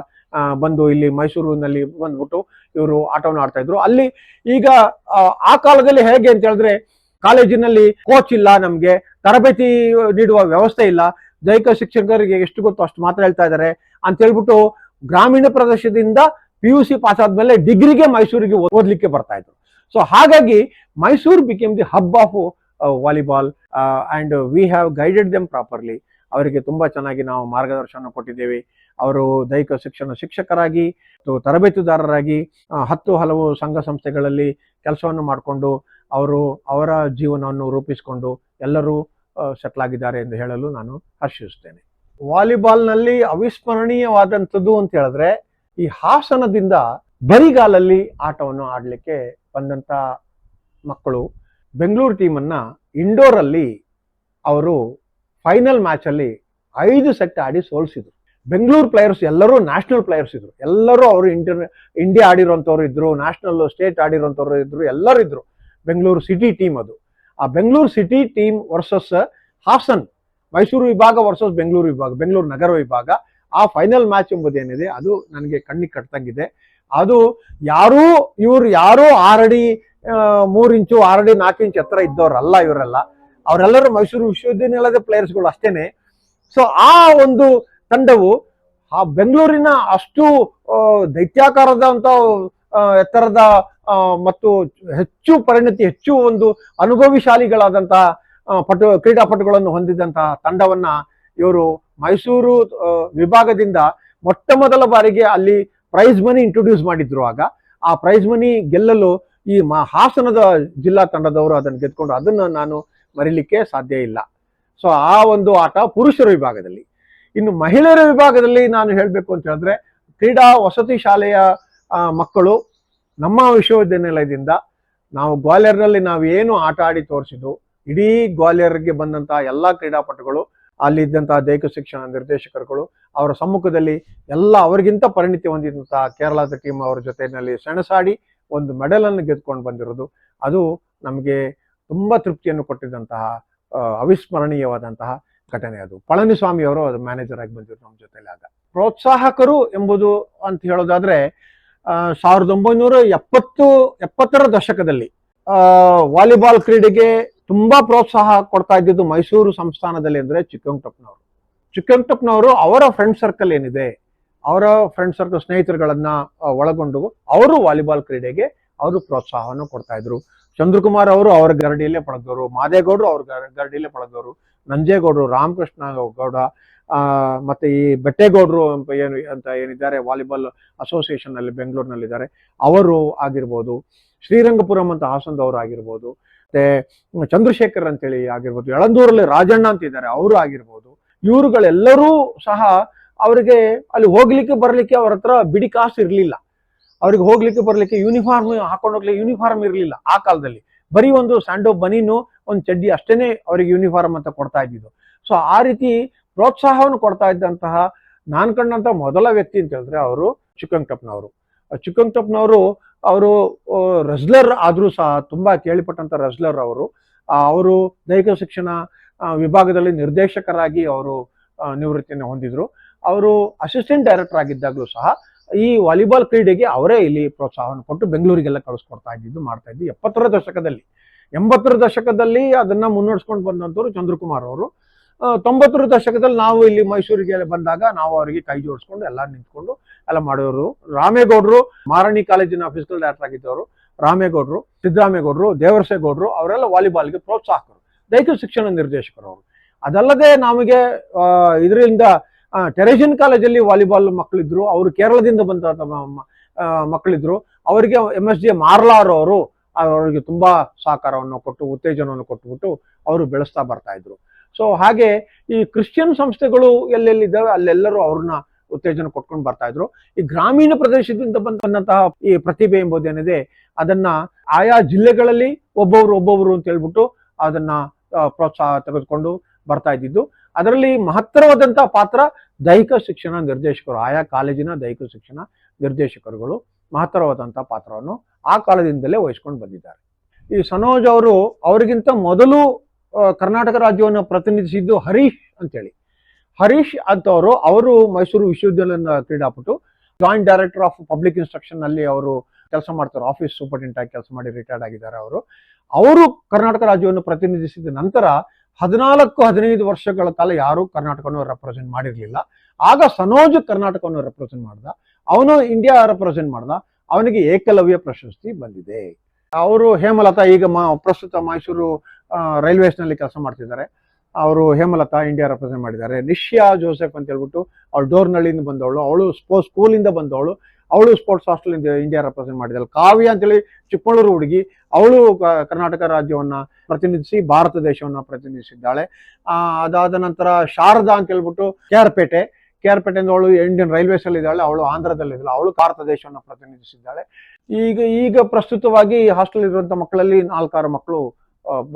ಬಂದು ಇಲ್ಲಿ ಮೈಸೂರಿನಲ್ಲಿ ಬಂದ್ಬಿಟ್ಟು ಇವರು ಆಟವನ್ನು ಆಡ್ತಾ ಇದ್ರು. ಅಲ್ಲಿ ಈಗ ಆ, ಕಾಲದಲ್ಲಿ ಹೇಗೆ ಅಂತ ಹೇಳಿದ್ರೆ ಕಾಲೇಜಿನಲ್ಲಿ ಕೋಚ್ ಇಲ್ಲ ನಮಗೆ ತರಬೇತಿ ನೀಡುವ ವ್ಯವಸ್ಥೆ ಇಲ್ಲ. ದೈಹಿಕ ಶಿಕ್ಷಕರಿಗೆ ಎಷ್ಟು ಗೊತ್ತು ಅಷ್ಟು ಮಾತ್ರ ಹೇಳ್ತಾ ಇದ್ದಾರೆ. ಅಂತ ಹೇಳ್ಬಿಟ್ಟು ಗ್ರಾಮೀಣ ಪ್ರದೇಶದಿಂದ ಪಿ ಯು ಸಿ ಪಾಸ್ ಆದ್ಮೇಲೆ ಡಿಗ್ರಿಗೆ ಮೈಸೂರಿಗೆ ಓದ್ಲಿಕ್ಕೆ ಬರ್ತಾ ಇದ್ರು. ಸೊ ಹಾಗಾಗಿ Mysuru became the hub of volleyball and we have guided them properly ಅವರಿಗೆ ತುಂಬ ಚೆನ್ನಾಗಿ ನಾವು ಮಾರ್ಗದರ್ಶನ ಕೊಟ್ಟಿದ್ದೇವೆ. ಅವರು ದೈಹಿಕ ಶಿಕ್ಷಣ ಶಿಕ್ಷಕರಾಗಿ ತರಬೇತುದಾರರಾಗಿ ಹತ್ತು ಹಲವು ಸಂಘ ಸಂಸ್ಥೆಗಳಲ್ಲಿ ಕೆಲಸವನ್ನು ಮಾಡಿಕೊಂಡು ಅವರು ಅವರ ಜೀವನವನ್ನು ರೂಪಿಸಿಕೊಂಡು ಎಲ್ಲರೂ ಸೆಟ್ಲ್ ಆಗಿದ್ದಾರೆ ಎಂದು ಹೇಳಲು ನಾನು ಹರ್ಷಿಸುತ್ತೇನೆ. ವಾಲಿಬಾಲ್ನಲ್ಲಿ ಅವಿಸ್ಮರಣೀಯವಾದಂಥದ್ದು ಅಂತ ಹೇಳಿದ್ರೆ, ಈ ಹಾಸನದಿಂದ ಬರಿಗಾಲಲ್ಲಿ ಆಟವನ್ನು ಆಡಲಿಕ್ಕೆ ಬಂದಂತ ಮಕ್ಕಳು ಬೆಂಗಳೂರು ಟೀಮನ್ನು ಇಂಡೋರಲ್ಲಿ ಅವರು ಫೈನಲ್ ಮ್ಯಾಚಲ್ಲಿ ಐದು ಸೆಟ್ ಆಡಿ ಸೋಲಿಸಿದ್ರು. ಬೆಂಗಳೂರು ಪ್ಲೇಯರ್ಸ್ ಎಲ್ಲರೂ ನ್ಯಾಷನಲ್ ಪ್ಲೇಯರ್ಸ್ ಇದ್ರು. ಎಲ್ಲರೂ ಅವರು ಇಂಟರ್ ಇಂಡಿಯಾ ಆಡಿರೋಂಥವ್ರು ಇದ್ರು ನ್ಯಾಷನಲ್ ಸ್ಟೇಟ್ ಆಡಿರೋಂಥವ್ರು ಇದ್ರು, ಎಲ್ಲರೂ ಇದ್ರು. ಬೆಂಗಳೂರು ಸಿಟಿ ಟೀಮ್ ಅದು. ಆ Bengaluru city team versus Hassan Mysuru ವಿಭಾಗ ವರ್ಸಸ್ ಬೆಂಗಳೂರು ವಿಭಾಗ, ಬೆಂಗಳೂರು ನಗರ ವಿಭಾಗ. ಆ ಫೈನಲ್ ಮ್ಯಾಚ್ ಎಂಬುದೇನಿದೆ ಅದು ನನಗೆ ಕಣ್ಣಿಗೆ ಕಟ್ತಂಗಿದೆ. ಅದು ಯಾರೂ, ಇವರು ಯಾರೂ ಆರಡಿ ಮೂರ್ ಇಂಚು ಆರಡಿ ನಾಲ್ಕು ಇಂಚು ಎತ್ತರ ಇದ್ದವರಲ್ಲ ಇವರೆಲ್ಲ. ಅವರೆಲ್ಲರೂ ಮೈಸೂರು ವಿಶ್ವವಿದ್ಯಾನಿಲಯದ ಪ್ಲೇಯರ್ಸ್ಗಳು ಅಷ್ಟೇನೆ. ಸೊ ಆ ಒಂದು ತಂಡವು ಆ ಬೆಂಗಳೂರಿನ ಅಷ್ಟು ದೈತ್ಯಾಕಾರದ ಆ, ಎತ್ತರದ ಮತ್ತು ಹೆಚ್ಚು ಪರಿಣತಿ ಹೆಚ್ಚು ಒಂದು ಅನುಭವಿಶಾಲಿಗಳಾದಂತಹ ಪಟು ಕ್ರೀಡಾಪಟುಗಳನ್ನು ಹೊಂದಿದಂತಹ ತಂಡವನ್ನ ಇವರು ಮೈಸೂರು ವಿಭಾಗದಿಂದ ಮೊಟ್ಟ ಮೊದಲ ಬಾರಿಗೆ ಅಲ್ಲಿ ಪ್ರೈಸ್ ಮನಿ ಇಂಟ್ರೊಡ್ಯೂಸ್ ಮಾಡಿದ್ರು ಆಗ. ಆ ಪ್ರೈಸ್ ಮನಿ ಗೆಲ್ಲಲು ಈ ಮಾ ಹಾಸನದ ಜಿಲ್ಲಾ ತಂಡದವರು ಅದನ್ನು ಗೆದ್ಕೊಂಡು ಅದನ್ನು ನಾನು ಮರಿಲಿಕ್ಕೆ ಸಾಧ್ಯ ಇಲ್ಲ. ಸೊ ಆ ಒಂದು ಆಟ ಪುರುಷರ ವಿಭಾಗದಲ್ಲಿ. ಇನ್ನು ಮಹಿಳೆಯರ ವಿಭಾಗದಲ್ಲಿ ನಾನು ಹೇಳಬೇಕು ಅಂತ ಹೇಳಿದ್ರೆ, ಕ್ರೀಡಾ ವಸತಿ ಶಾಲೆಯ ಮಕ್ಕಳು ನಮ್ಮ ವಿಶ್ವವಿದ್ಯಾನಿಲಯದಿಂದ ನಾವು ಗ್ವಾಲಿಯರ್ನಲ್ಲಿ ನಾವು ಏನು ಆಟ ಆಡಿ ತೋರಿಸಿದ್ದು ಇಡೀ ಗ್ವಾಲಿಯರ್ಗೆ ಬಂದಂತಹ ಎಲ್ಲ ಕ್ರೀಡಾಪಟುಗಳು ಅಲ್ಲಿದ್ದಂತಹ ದೈಹಿಕ ಶಿಕ್ಷಣ ನಿರ್ದೇಶಕರುಗಳು, ಅವರ ಸಮ್ಮುಖದಲ್ಲಿ ಎಲ್ಲ ಅವರಿಗಿಂತ ಪರಿಣಿತಿ ಹೊಂದಿದಂತಹ ಕೇರಳದ ಟೀಮ್ ಅವರ ಜೊತೆಯಲ್ಲಿ ಸೆಣಸಾಡಿ ಒಂದು ಮೆಡಲನ್ನು ಗೆದ್ಕೊಂಡು ಬಂದಿರೋದು. ಅದು ನಮಗೆ ತುಂಬಾ ತೃಪ್ತಿಯನ್ನು ಕೊಟ್ಟಿದ್ದಂತಹ ಅವಿಸ್ಮರಣೀಯವಾದಂತಹ ಘಟನೆ ಅದು. ಪಳನಿಸ್ವಾಮಿ ಅವರು ಅದು ಮ್ಯಾನೇಜರ್ ಆಗಿ ಬಂದಿದ್ರು ನಮ್ಮ ಜೊತೆಲಿ ಆಗ. ಪ್ರೋತ್ಸಾಹಕರು ಎಂಬುದು ಅಂತ ಹೇಳೋದಾದ್ರೆ ಸಾವಿರದ ಒಂಬೈನೂರ ಎಪ್ಪತ್ತು, ಎಪ್ಪತ್ತರ ದಶಕದಲ್ಲಿ ವಾಲಿಬಾಲ್ ಕ್ರೀಡೆಗೆ ತುಂಬಾ ಪ್ರೋತ್ಸಾಹ ಕೊಡ್ತಾ ಇದ್ದಿದ್ದು ಮೈಸೂರು ಸಂಸ್ಥಾನದಲ್ಲಿ ಅಂದ್ರೆ ಚಿಕ್ಕಂಟಪ್ಪನವರು ಚಿಕ್ಕಂಟಪ್ಪನವರು ಅವರ ಫ್ರೆಂಡ್ ಸರ್ಕಲ್ ಏನಿದೆ ಅವರ ಫ್ರೆಂಡ್ ಸರ್ಕಲ್ ಸ್ನೇಹಿತರುಗಳನ್ನ ಒಳಗೊಂಡು ಅವರು ವಾಲಿಬಾಲ್ ಕ್ರೀಡೆಗೆ ಅವರು ಪ್ರೋತ್ಸಾಹವನ್ನು ಕೊಡ್ತಾ ಇದ್ರು. ಚಂದ್ರಕುಮಾರ್ ಅವರು ಅವರ ಗರಡಿಯಲ್ಲೇ ಪಡೆದವರು ಮಾದೇಗೌಡರು ಅವ್ರ ಗರ- ಗರಡಿಯಲ್ಲೇ ಪಡೆದವರು ನಂಜೇಗೌಡರು, ರಾಮಕೃಷ್ಣ ಗೌಡ ಮತ್ತೆ ಈ ಬೆಟ್ಟೇಗೌಡರು ಏನು, ಅಂತ ಏನಿದ್ದಾರೆ ವಾಲಿಬಾಲ್ ಅಸೋಸಿಯೇಷನ್ ಅಲ್ಲಿ ಬೆಂಗಳೂರಿನಲ್ಲಿದ್ದಾರೆ, ಅವರು ಆಗಿರ್ಬೋದು, ಶ್ರೀರಂಗಪುರಂ ಅಂತ ಹಾಸನದವರು ಆಗಿರ್ಬೋದು, ಮತ್ತೆ ಚಂದ್ರಶೇಖರ್ ಅಂತೇಳಿ ಆಗಿರ್ಬೋದು, ಯಳಂದೂರಲ್ಲಿ ರಾಜಣ್ಣ ಅಂತ ಇದ್ದಾರೆ, ಅವರು ಆಗಿರ್ಬೋದು, ಇವರುಗಳೆಲ್ಲರೂ ಸಹ ಅವರಿಗೆ ಅಲ್ಲಿ ಹೋಗ್ಲಿಕ್ಕೆ ಬರ್ಲಿಕ್ಕೆ ಅವ್ರ ಹತ್ರ ಬಿಡಿ ಕಾಸ್ಟ್ ಇರಲಿಲ್ಲ. ಅವ್ರಿಗೆ ಹೋಗ್ಲಿಕ್ಕೆ ಬರ್ಲಿಕ್ಕೆ ಯೂನಿಫಾರ್ಮ್ ಹಾಕೊಂಡು ಹೋಗ್ಲಿಕ್ಕೆ ಯೂನಿಫಾರ್ಮ್ ಇರಲಿಲ್ಲ ಆ ಕಾಲದಲ್ಲಿ. ಬರೀ ಒಂದು ಸ್ಯಾಂಡೋ ಬನೀನು, ಒಂದು ಚಡ್ಡಿ ಅಷ್ಟೇನೆ ಅವರಿಗೆ ಯೂನಿಫಾರ್ಮ್ ಅಂತ ಕೊಡ್ತಾ ಇದ್ದಿದ್ದು. ಸೊ ಆ ರೀತಿ ಪ್ರೋತ್ಸಾಹವನ್ನು ಕೊಡ್ತಾ ಇದ್ದಂತಹ ನಾನು ಕಂಡಂತ ಮೊದಲ ವ್ಯಕ್ತಿ ಅಂತ ಹೇಳಿದ್ರೆ ಅವರು ಚಿಕ್ಕಂಕಪ್ಪನವರು. ಚಿಕ್ಕಂಕಪ್ಪನವರು ಅವರು ರಜ್ಲರ್ ಆದರೂ ಸಹ ತುಂಬಾ ಕೇಳಿಪಟ್ಟಂತ ರಜ್ಲರ್ ಅವರು. ಅವರು ದೈಹಿಕ ಶಿಕ್ಷಣ ವಿಭಾಗದಲ್ಲಿ ನಿರ್ದೇಶಕರಾಗಿ ಅವರು ನಿವೃತ್ತಿಯನ್ನು ಹೊಂದಿದ್ರು. ಅವರು ಅಸಿಸ್ಟೆಂಟ್ ಡೈರೆಕ್ಟರ್ ಆಗಿದ್ದಾಗಲೂ ಸಹ ಈ ವಾಲಿಬಾಲ್ ಕ್ರೀಡೆಗೆ ಅವರೇ ಇಲ್ಲಿ ಪ್ರೋತ್ಸಾಹವನ್ನು ಕೊಟ್ಟು ಬೆಂಗಳೂರಿಗೆಲ್ಲ ಕಳಿಸ್ಕೊಡ್ತಾ ಇದ್ದಿದ್ದು ಮಾಡ್ತಾ ಇದ್ದು ಎಪ್ಪತ್ತರ ದಶಕದಲ್ಲಿ. ಎಂಬತ್ತರ ದಶಕದಲ್ಲಿ ಅದನ್ನ ಮುನ್ನಡೆಸ್ಕೊಂಡು ಬಂದಂತವ್ರು ಚಂದ್ರಕುಮಾರ್ ಅವರು. ತೊಂಬತ್ತರ ದಶಕದಲ್ಲಿ ನಾವು ಇಲ್ಲಿ ಮೈಸೂರಿಗೆ ಬಂದಾಗ ನಾವು ಅವರಿಗೆ ಕೈ ಜೋಡಿಸ್ಕೊಂಡು ಎಲ್ಲ ನಿಂತ್ಕೊಂಡು ಎಲ್ಲ ಮಾಡೋರು ರಾಮೇಗೌಡರು, ಮಾರಣಿ ಕಾಲೇಜಿನ ಫಿಸಿಕಲ್ ಡೈರೆಕ್ಟರ್ ಆಗಿದ್ದವರು, ರಾಮೇಗೌಡರು, ಸಿದ್ದರಾಮೇಗೌಡರು, ದೇವರಸೇಗೌಡರು, ಅವರೆಲ್ಲ ವಾಲಿಬಾಲ್ಗೆ ಪ್ರೋತ್ಸಾಹಕರು. ದೈಹಿಕ ಶಿಕ್ಷಣ ನಿರ್ದೇಶಕರು ಅವರು. ಅದಲ್ಲದೆ ನಮಗೆ ಇದರಿಂದ ಟೆರೇಷನ್ ಕಾಲೇಜಲ್ಲಿ ವಾಲಿಬಾಲ್ ಮಕ್ಕಳಿದ್ರು ಅವರು ಕೇರಳದಿಂದ ಬಂದ ಮಕ್ಕಳಿದ್ರು ಅವರಿಗೆ ಎಂ ಎಸ್ ಜಿ ಮಾರ್ಲಾರ್ ಅವರು. ಅವರಿಗೆ ತುಂಬಾ ಸಹಕಾರವನ್ನು ಕೊಟ್ಟು, ಉತ್ತೇಜನವನ್ನು ಕೊಟ್ಟುಬಿಟ್ಟು ಅವರು ಬೆಳೆಸ್ತಾ ಬರ್ತಾ ಇದ್ರು. ಸೊ ಹಾಗೆ ಈ ಕ್ರಿಶ್ಚಿಯನ್ ಸಂಸ್ಥೆಗಳು ಎಲ್ಲೆಲ್ಲಿದ್ದಾವೆ, ಅಲ್ಲೆಲ್ಲರೂ ಅವ್ರನ್ನ ಉತ್ತೇಜನ ಕೊಟ್ಕೊಂಡು ಬರ್ತಾ ಇದ್ರು. ಈ ಗ್ರಾಮೀಣ ಪ್ರದೇಶದಿಂದ ಬಂದಂತಹ ಈ ಪ್ರತಿಭೆ ಎಂಬುದೇನಿದೆ ಅದನ್ನ ಆಯಾ ಜಿಲ್ಲೆಗಳಲ್ಲಿ ಒಬ್ಬೊಬ್ರು ಒಬ್ಬೊಬ್ರು ಅಂತ ಹೇಳ್ಬಿಟ್ಟು ಅದನ್ನ ಪ್ರೋತ್ಸಾಹ ತೆಗೆದುಕೊಂಡು ಬರ್ತಾ ಇದ್ದಿದ್ದು. ಅದರಲ್ಲಿ ಮಹತ್ತರವಾದಂತಹ ಪಾತ್ರ ದೈಹಿಕ ಶಿಕ್ಷಣ ನಿರ್ದೇಶಕರು, ಆಯಾ ಕಾಲೇಜಿನ ದೈಹಿಕ ಶಿಕ್ಷಣ ನಿರ್ದೇಶಕರುಗಳು ಮಹತ್ತರವಾದಂತಹ ಪಾತ್ರವನ್ನು ಆ ಕಾಲದಿಂದಲೇ ವಹಿಸ್ಕೊಂಡು ಬಂದಿದ್ದಾರೆ. ಈ ಸನೋಜ್ ಅವರು ಅವರಿಗಿಂತ ಮೊದಲು ಕರ್ನಾಟಕ ರಾಜ್ಯವನ್ನು ಪ್ರತಿನಿಧಿಸಿದ್ದು ಹರೀಶ್ ಅಂತೇಳಿ. ಹರೀಶ್ ಅಂತವರು ಅವರು ಮೈಸೂರು ವಿಶ್ವವಿದ್ಯಾಲಯದ ಕ್ರೀಡಾಪಟು. ಜಾಯಿಂಟ್ ಡೈರೆಕ್ಟರ್ ಆಫ್ ಪಬ್ಲಿಕ್ ಇನ್ಸ್ಟ್ರಕ್ಷನ್ನಲ್ಲಿ ಅವರು ಕೆಲಸ ಮಾಡ್ತಾರೆ. ಆಫೀಸ್ ಸೂಪರಿಂಟೆಂಟ್ ಆಗಿ ಕೆಲಸ ಮಾಡಿ ರಿಟೈರ್ಡ್ ಆಗಿದ್ದಾರೆ ಅವರು. ಅವರು ಕರ್ನಾಟಕ ರಾಜ್ಯವನ್ನು ಪ್ರತಿನಿಧಿಸಿದ ನಂತರ ಹದಿನಾಲ್ಕು, ಹದಿನೈದು ವರ್ಷಗಳ ಕಾಲ ಯಾರೂ ಕರ್ನಾಟಕವನ್ನು ರೆಪ್ರೆಸೆಂಟ್ ಮಾಡಿರಲಿಲ್ಲ. ಆಗ ಸನೋಜ್ ಕರ್ನಾಟಕವನ್ನು ರೆಪ್ರೆಸೆಂಟ್ ಮಾಡ್ದ. ಅವನು ಇಂಡಿಯಾ ರೆಪ್ರೆಸೆಂಟ್ ಮಾಡ್ದ. ಅವನಿಗೆ ಏಕಲವ್ಯ ಪ್ರಶಸ್ತಿ ಬಂದಿದೆ. ಅವರು ಹೇಮಲತಾ ಈಗ ಮ, ಪ್ರಸ್ತುತ ಮೈಸೂರು ರೈಲ್ವೇಸ್ನಲ್ಲಿ ಕೆಲಸ ಮಾಡ್ತಿದ್ದಾರೆ. ಅವರು ಹೇಮಲತಾ ಇಂಡಿಯಾ ರೆಪ್ರೆಸೆಂಟ್ ಮಾಡಿದ್ದಾರೆ. ನಿಶ್ಯಾ ಜೋಸೆಫ್ ಅಂತ ಹೇಳ್ಬಿಟ್ಟು ಅವಳು ಡೋರ್ನಳ್ಳಿಯಿಂದ ಬಂದವಳು. ಅವಳು ಸ್ಪೋ ಸ್ಕೂಲಿಂದ ಬಂದವಳು. ಅವಳು ಸ್ಪೋರ್ಟ್ಸ್ ಹಾಸ್ಟೆಲ್ ಇಂಡಿಯಾ ರೆಪ್ರೆಸೆಂಟ್ ಮಾಡಿದ್ದಾಳೆ ಕಾವ್ಯ ಅಂತೇಳಿ ಚಿಕ್ಕಮಗಳೂರು ಹುಡುಗಿ, ಅವಳು ಕರ್ನಾಟಕ ರಾಜ್ಯವನ್ನ ಪ್ರತಿನಿಧಿಸಿ, ಭಾರತ ದೇಶವನ್ನ ಪ್ರತಿನಿಧಿಸಿದ್ದಾಳೆ. ಅದಾದ ನಂತರ ಶಾರದಾ ಅಂತ ಹೇಳ್ಬಿಟ್ಟು K R Pete, K R ಪೇಟೆಯಿಂದ ಅವಳು ಇಂಡಿಯನ್ ರೈಲ್ವೇಸ್ ಅಲ್ಲಿ ಇದ್ದಾಳೆ, ಅವಳು ಆಂಧ್ರದಲ್ಲಿ ಇದ್ದಾಳೆ, ಅವಳು ಭಾರತ ದೇಶವನ್ನ ಪ್ರತಿನಿಧಿಸಿದ್ದಾಳೆ. ಈಗ ಈಗ ಪ್ರಸ್ತುತವಾಗಿ ಹಾಸ್ಟೆಲ್ ಇರುವಂತ ಮಕ್ಕಳಲ್ಲಿ ನಾಲ್ಕಾರು ಮಕ್ಕಳು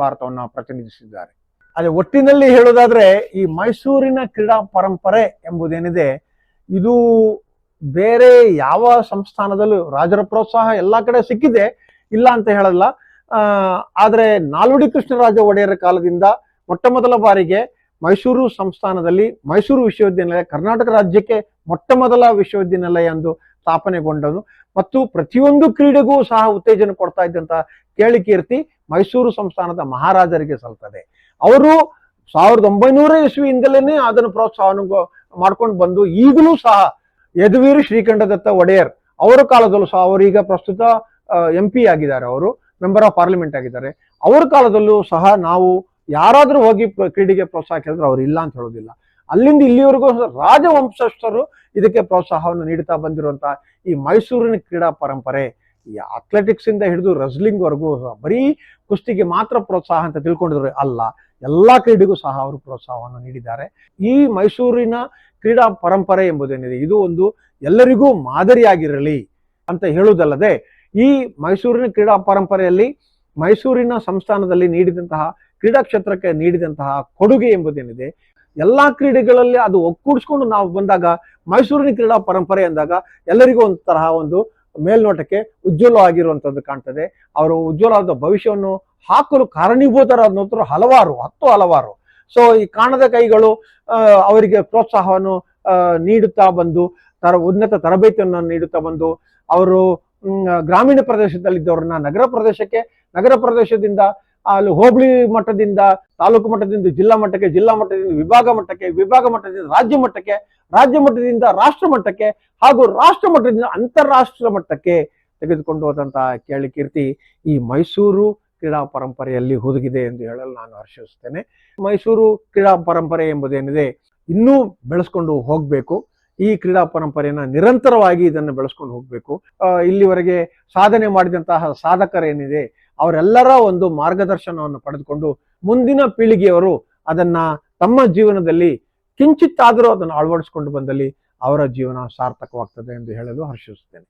ಭಾರತವನ್ನ ಪ್ರತಿನಿಧಿಸಿದ್ದಾರೆ. ಅದೇ ಒಟ್ಟಿನಲ್ಲಿ ಹೇಳೋದಾದ್ರೆ ಈ ಮೈಸೂರಿನ ಕ್ರೀಡಾ ಪರಂಪರೆ ಎಂಬುದೇನಿದೆ, ಇದು ಬೇರೆ ಯಾವ ಸಂಸ್ಥಾನದಲ್ಲೂ ರಾಜರ ಪ್ರೋತ್ಸಾಹ ಎಲ್ಲಾ ಕಡೆ ಸಿಕ್ಕಿದೆ, ಇಲ್ಲ ಅಂತ ಹೇಳಲ್ಲ. ಆದರೆ ನಾಲ್ವಡಿ ಕೃಷ್ಣರಾಜ ಒಡೆಯರ ಕಾಲದಿಂದ ಮೊಟ್ಟ ಮೊದಲ ಬಾರಿಗೆ ಮೈಸೂರು ಸಂಸ್ಥಾನದಲ್ಲಿ ಮೈಸೂರು ವಿಶ್ವವಿದ್ಯಾನಿಲಯ ಕರ್ನಾಟಕ ರಾಜ್ಯಕ್ಕೆ ಮೊಟ್ಟ ಮೊದಲ ವಿಶ್ವವಿದ್ಯಾನಿಲಯ ಎಂದು ಸ್ಥಾಪನೆಗೊಂಡನು. ಮತ್ತು ಪ್ರತಿಯೊಂದು ಕ್ರೀಡೆಗೂ ಸಹ ಉತ್ತೇಜನ ಕೊಡ್ತಾ ಇದ್ದಂತ ಕೇಳಿ ಕೀರ್ತಿ ಮೈಸೂರು ಸಂಸ್ಥಾನದ ಮಹಾರಾಜರಿಗೆ ಸಲ್ತದೆ. ಅವರು ಸಾವಿರದ ಒಂಬೈನೂರ ಇಸ್ವಿಯಿಂದಲೇ ಅದನ್ನು ಪ್ರೋತ್ಸಾಹವನ್ನು ಮಾಡ್ಕೊಂಡು ಬಂದು ಈಗಲೂ ಸಹ ಯದುವೀರ್ ಶ್ರೀಕಂಠದತ್ತ ಒಡೆಯರ್ ಅವರ ಕಾಲದಲ್ಲೂ ಸಹ ಅವರೀಗ ಪ್ರಸ್ತುತ ಎಂ ಪಿ ಆಗಿದ್ದಾರೆ ಅವರು ಮೆಂಬರ್ ಆಫ್ ಪಾರ್ಲಿಮೆಂಟ್ ಆಗಿದ್ದಾರೆ. ಅವರ ಕಾಲದಲ್ಲೂ ಸಹ ನಾವು ಯಾರಾದರೂ ಹೋಗಿ ಕ್ರೀಡೆಗೆ ಪ್ರೋತ್ಸಾಹ ಕೇಳಿದ್ರೆ ಅವ್ರು ಇಲ್ಲ ಅಂತ ಹೇಳೋದಿಲ್ಲ. ಅಲ್ಲಿಂದ ಇಲ್ಲಿವರೆಗೂ ರಾಜವಂಶಸ್ಥರು ಇದಕ್ಕೆ ಪ್ರೋತ್ಸಾಹವನ್ನು ನೀಡುತ್ತಾ ಬಂದಿರುವಂತಹ ಈ ಮೈಸೂರಿನ ಕ್ರೀಡಾ ಪರಂಪರೆ, ಈ ಅಥ್ಲೆಟಿಕ್ಸ್ ಇಂದ ಹಿಡಿದು ರಸ್ಲಿಂಗ್ ವರೆಗೂ ಬರೀ ಕುಸ್ತಿಗೆ ಮಾತ್ರ ಪ್ರೋತ್ಸಾಹ ಅಂತ ತಿಳ್ಕೊಂಡಿದ್ರು ಅಲ್ಲ. ಎಲ್ಲಾ ಕ್ರೀಡೆಗೂ ಸಹ ಅವರು ಪ್ರೋತ್ಸಾಹವನ್ನು ನೀಡಿದ್ದಾರೆ. ಈ ಮೈಸೂರಿನ ಕ್ರೀಡಾ ಪರಂಪರೆ ಎಂಬುದೇನಿದೆ? ಇದು ಒಂದು ಎಲ್ಲರಿಗೂ ಮಾದರಿಯಾಗಿರಲಿ ಅಂತ ಹೇಳುವುದಲ್ಲದೆ, ಈ ಮೈಸೂರಿನ ಕ್ರೀಡಾ ಪರಂಪರೆಯಲ್ಲಿ ಮೈಸೂರಿನ ಸಂಸ್ಥಾನದಲ್ಲಿ ನೀಡಿದಂತಹ ಕ್ರೀಡಾ ಕ್ಷೇತ್ರಕ್ಕೆ ನೀಡಿದಂತಹ ಕೊಡುಗೆ ಎಂಬುದೇನಿದೆ? ಎಲ್ಲಾ ಕ್ರೀಡೆಗಳಲ್ಲಿ ಅದು ಒಕ್ಕೂಡಿಸ್ಕೊಂಡು ನಾವು ಬಂದಾಗ, ಮೈಸೂರಿನ ಕ್ರೀಡಾ ಪರಂಪರೆ ಅಂದಾಗ ಎಲ್ಲರಿಗೂ ಒಂದು ತರಹ ಒಂದು ಮೇಲ್ನೋಟಕ್ಕೆ ಉಜ್ವಲವಾಗಿರುವಂಥದ್ದು ಕಾಣ್ತದೆ. ಅವರು ಉಜ್ವಲವಾದ ಭವಿಷ್ಯವನ್ನು ಹಾಕಲು ಕಾರಣೀಭೂತರಾದಂಥರು ಹಲವಾರು, ಹತ್ತು ಹಲವಾರು ಸೊ ಈ ಕಾಣದ ಕೈಗಳು ಅವರಿಗೆ ಪ್ರೋತ್ಸಾಹವನ್ನು ನೀಡುತ್ತಾ ಬಂದು, ತರ, ಉನ್ನತ ತರಬೇತಿಯನ್ನು ನೀಡುತ್ತಾ ಬಂದು, ಅವರು ಗ್ರಾಮೀಣ ಪ್ರದೇಶದಲ್ಲಿದ್ದವ್ರನ್ನ, ನಗರ ಪ್ರದೇಶಕ್ಕೆ, ನಗರ ಪ್ರದೇಶದಿಂದ, ಅಲ್ಲಿ ಹೋಬಳಿ ಮಟ್ಟದಿಂದ, ತಾಲೂಕು ಮಟ್ಟದಿಂದ, ಜಿಲ್ಲಾ ಮಟ್ಟಕ್ಕೆ, ಜಿಲ್ಲಾ ಮಟ್ಟದಿಂದ, ವಿಭಾಗ ಮಟ್ಟಕ್ಕೆ, ವಿಭಾಗ ಮಟ್ಟದಿಂದ, ರಾಜ್ಯ ಮಟ್ಟಕ್ಕೆ, ರಾಜ್ಯ ಮಟ್ಟದಿಂದ ರಾಷ್ಟ್ರ ಮಟ್ಟಕ್ಕೆ, ಹಾಗೂ ರಾಷ್ಟ್ರ ಮಟ್ಟದಿಂದ ಅಂತಾರಾಷ್ಟ್ರ ಮಟ್ಟಕ್ಕೆ ತೆಗೆದುಕೊಂಡು ಹೋದಂತಹ ಕೇಳಿ ಕೀರ್ತಿ ಈ ಮೈಸೂರು ಕ್ರೀಡಾ ಪರಂಪರೆಯಲ್ಲಿ ಹುದುಗಿದೆ ಎಂದು ಹೇಳಲು ನಾನು ಹರ್ಷಿಸುತ್ತೇನೆ. ಮೈಸೂರು ಕ್ರೀಡಾ ಪರಂಪರೆ ಎಂಬುದೇನಿದೆ ಇನ್ನೂ ಬೆಳೆಸ್ಕೊಂಡು ಹೋಗಬೇಕು. ಈ ಕ್ರೀಡಾ ಪರಂಪರೆಯನ್ನು ನಿರಂತರವಾಗಿ ಇದನ್ನು ಬೆಳೆಸ್ಕೊಂಡು ಹೋಗಬೇಕು. ಇಲ್ಲಿವರೆಗೆ ಸಾಧನೆ ಮಾಡಿದಂತಹ ಸಾಧಕರೇನಿದೆ, ಅವರೆಲ್ಲರ ಒಂದು ಮಾರ್ಗದರ್ಶನವನ್ನು ಪಡೆದುಕೊಂಡು ಮುಂದಿನ ಪೀಳಿಗೆಯವರು ಅದನ್ನ ತಮ್ಮ ಜೀವನದಲ್ಲಿ ಕಿಂಚಿತ್ತಾದರೂ ಅದನ್ನು ಅಳವಡಿಸಿಕೊಂಡು ಬಂದಲ್ಲಿ ಅವರ ಜೀವನ ಸಾರ್ಥಕವಾಗ್ತದೆ ಎಂದು ಹೇಳಲು ಹರ್ಷಿಸುತ್ತೇನೆ.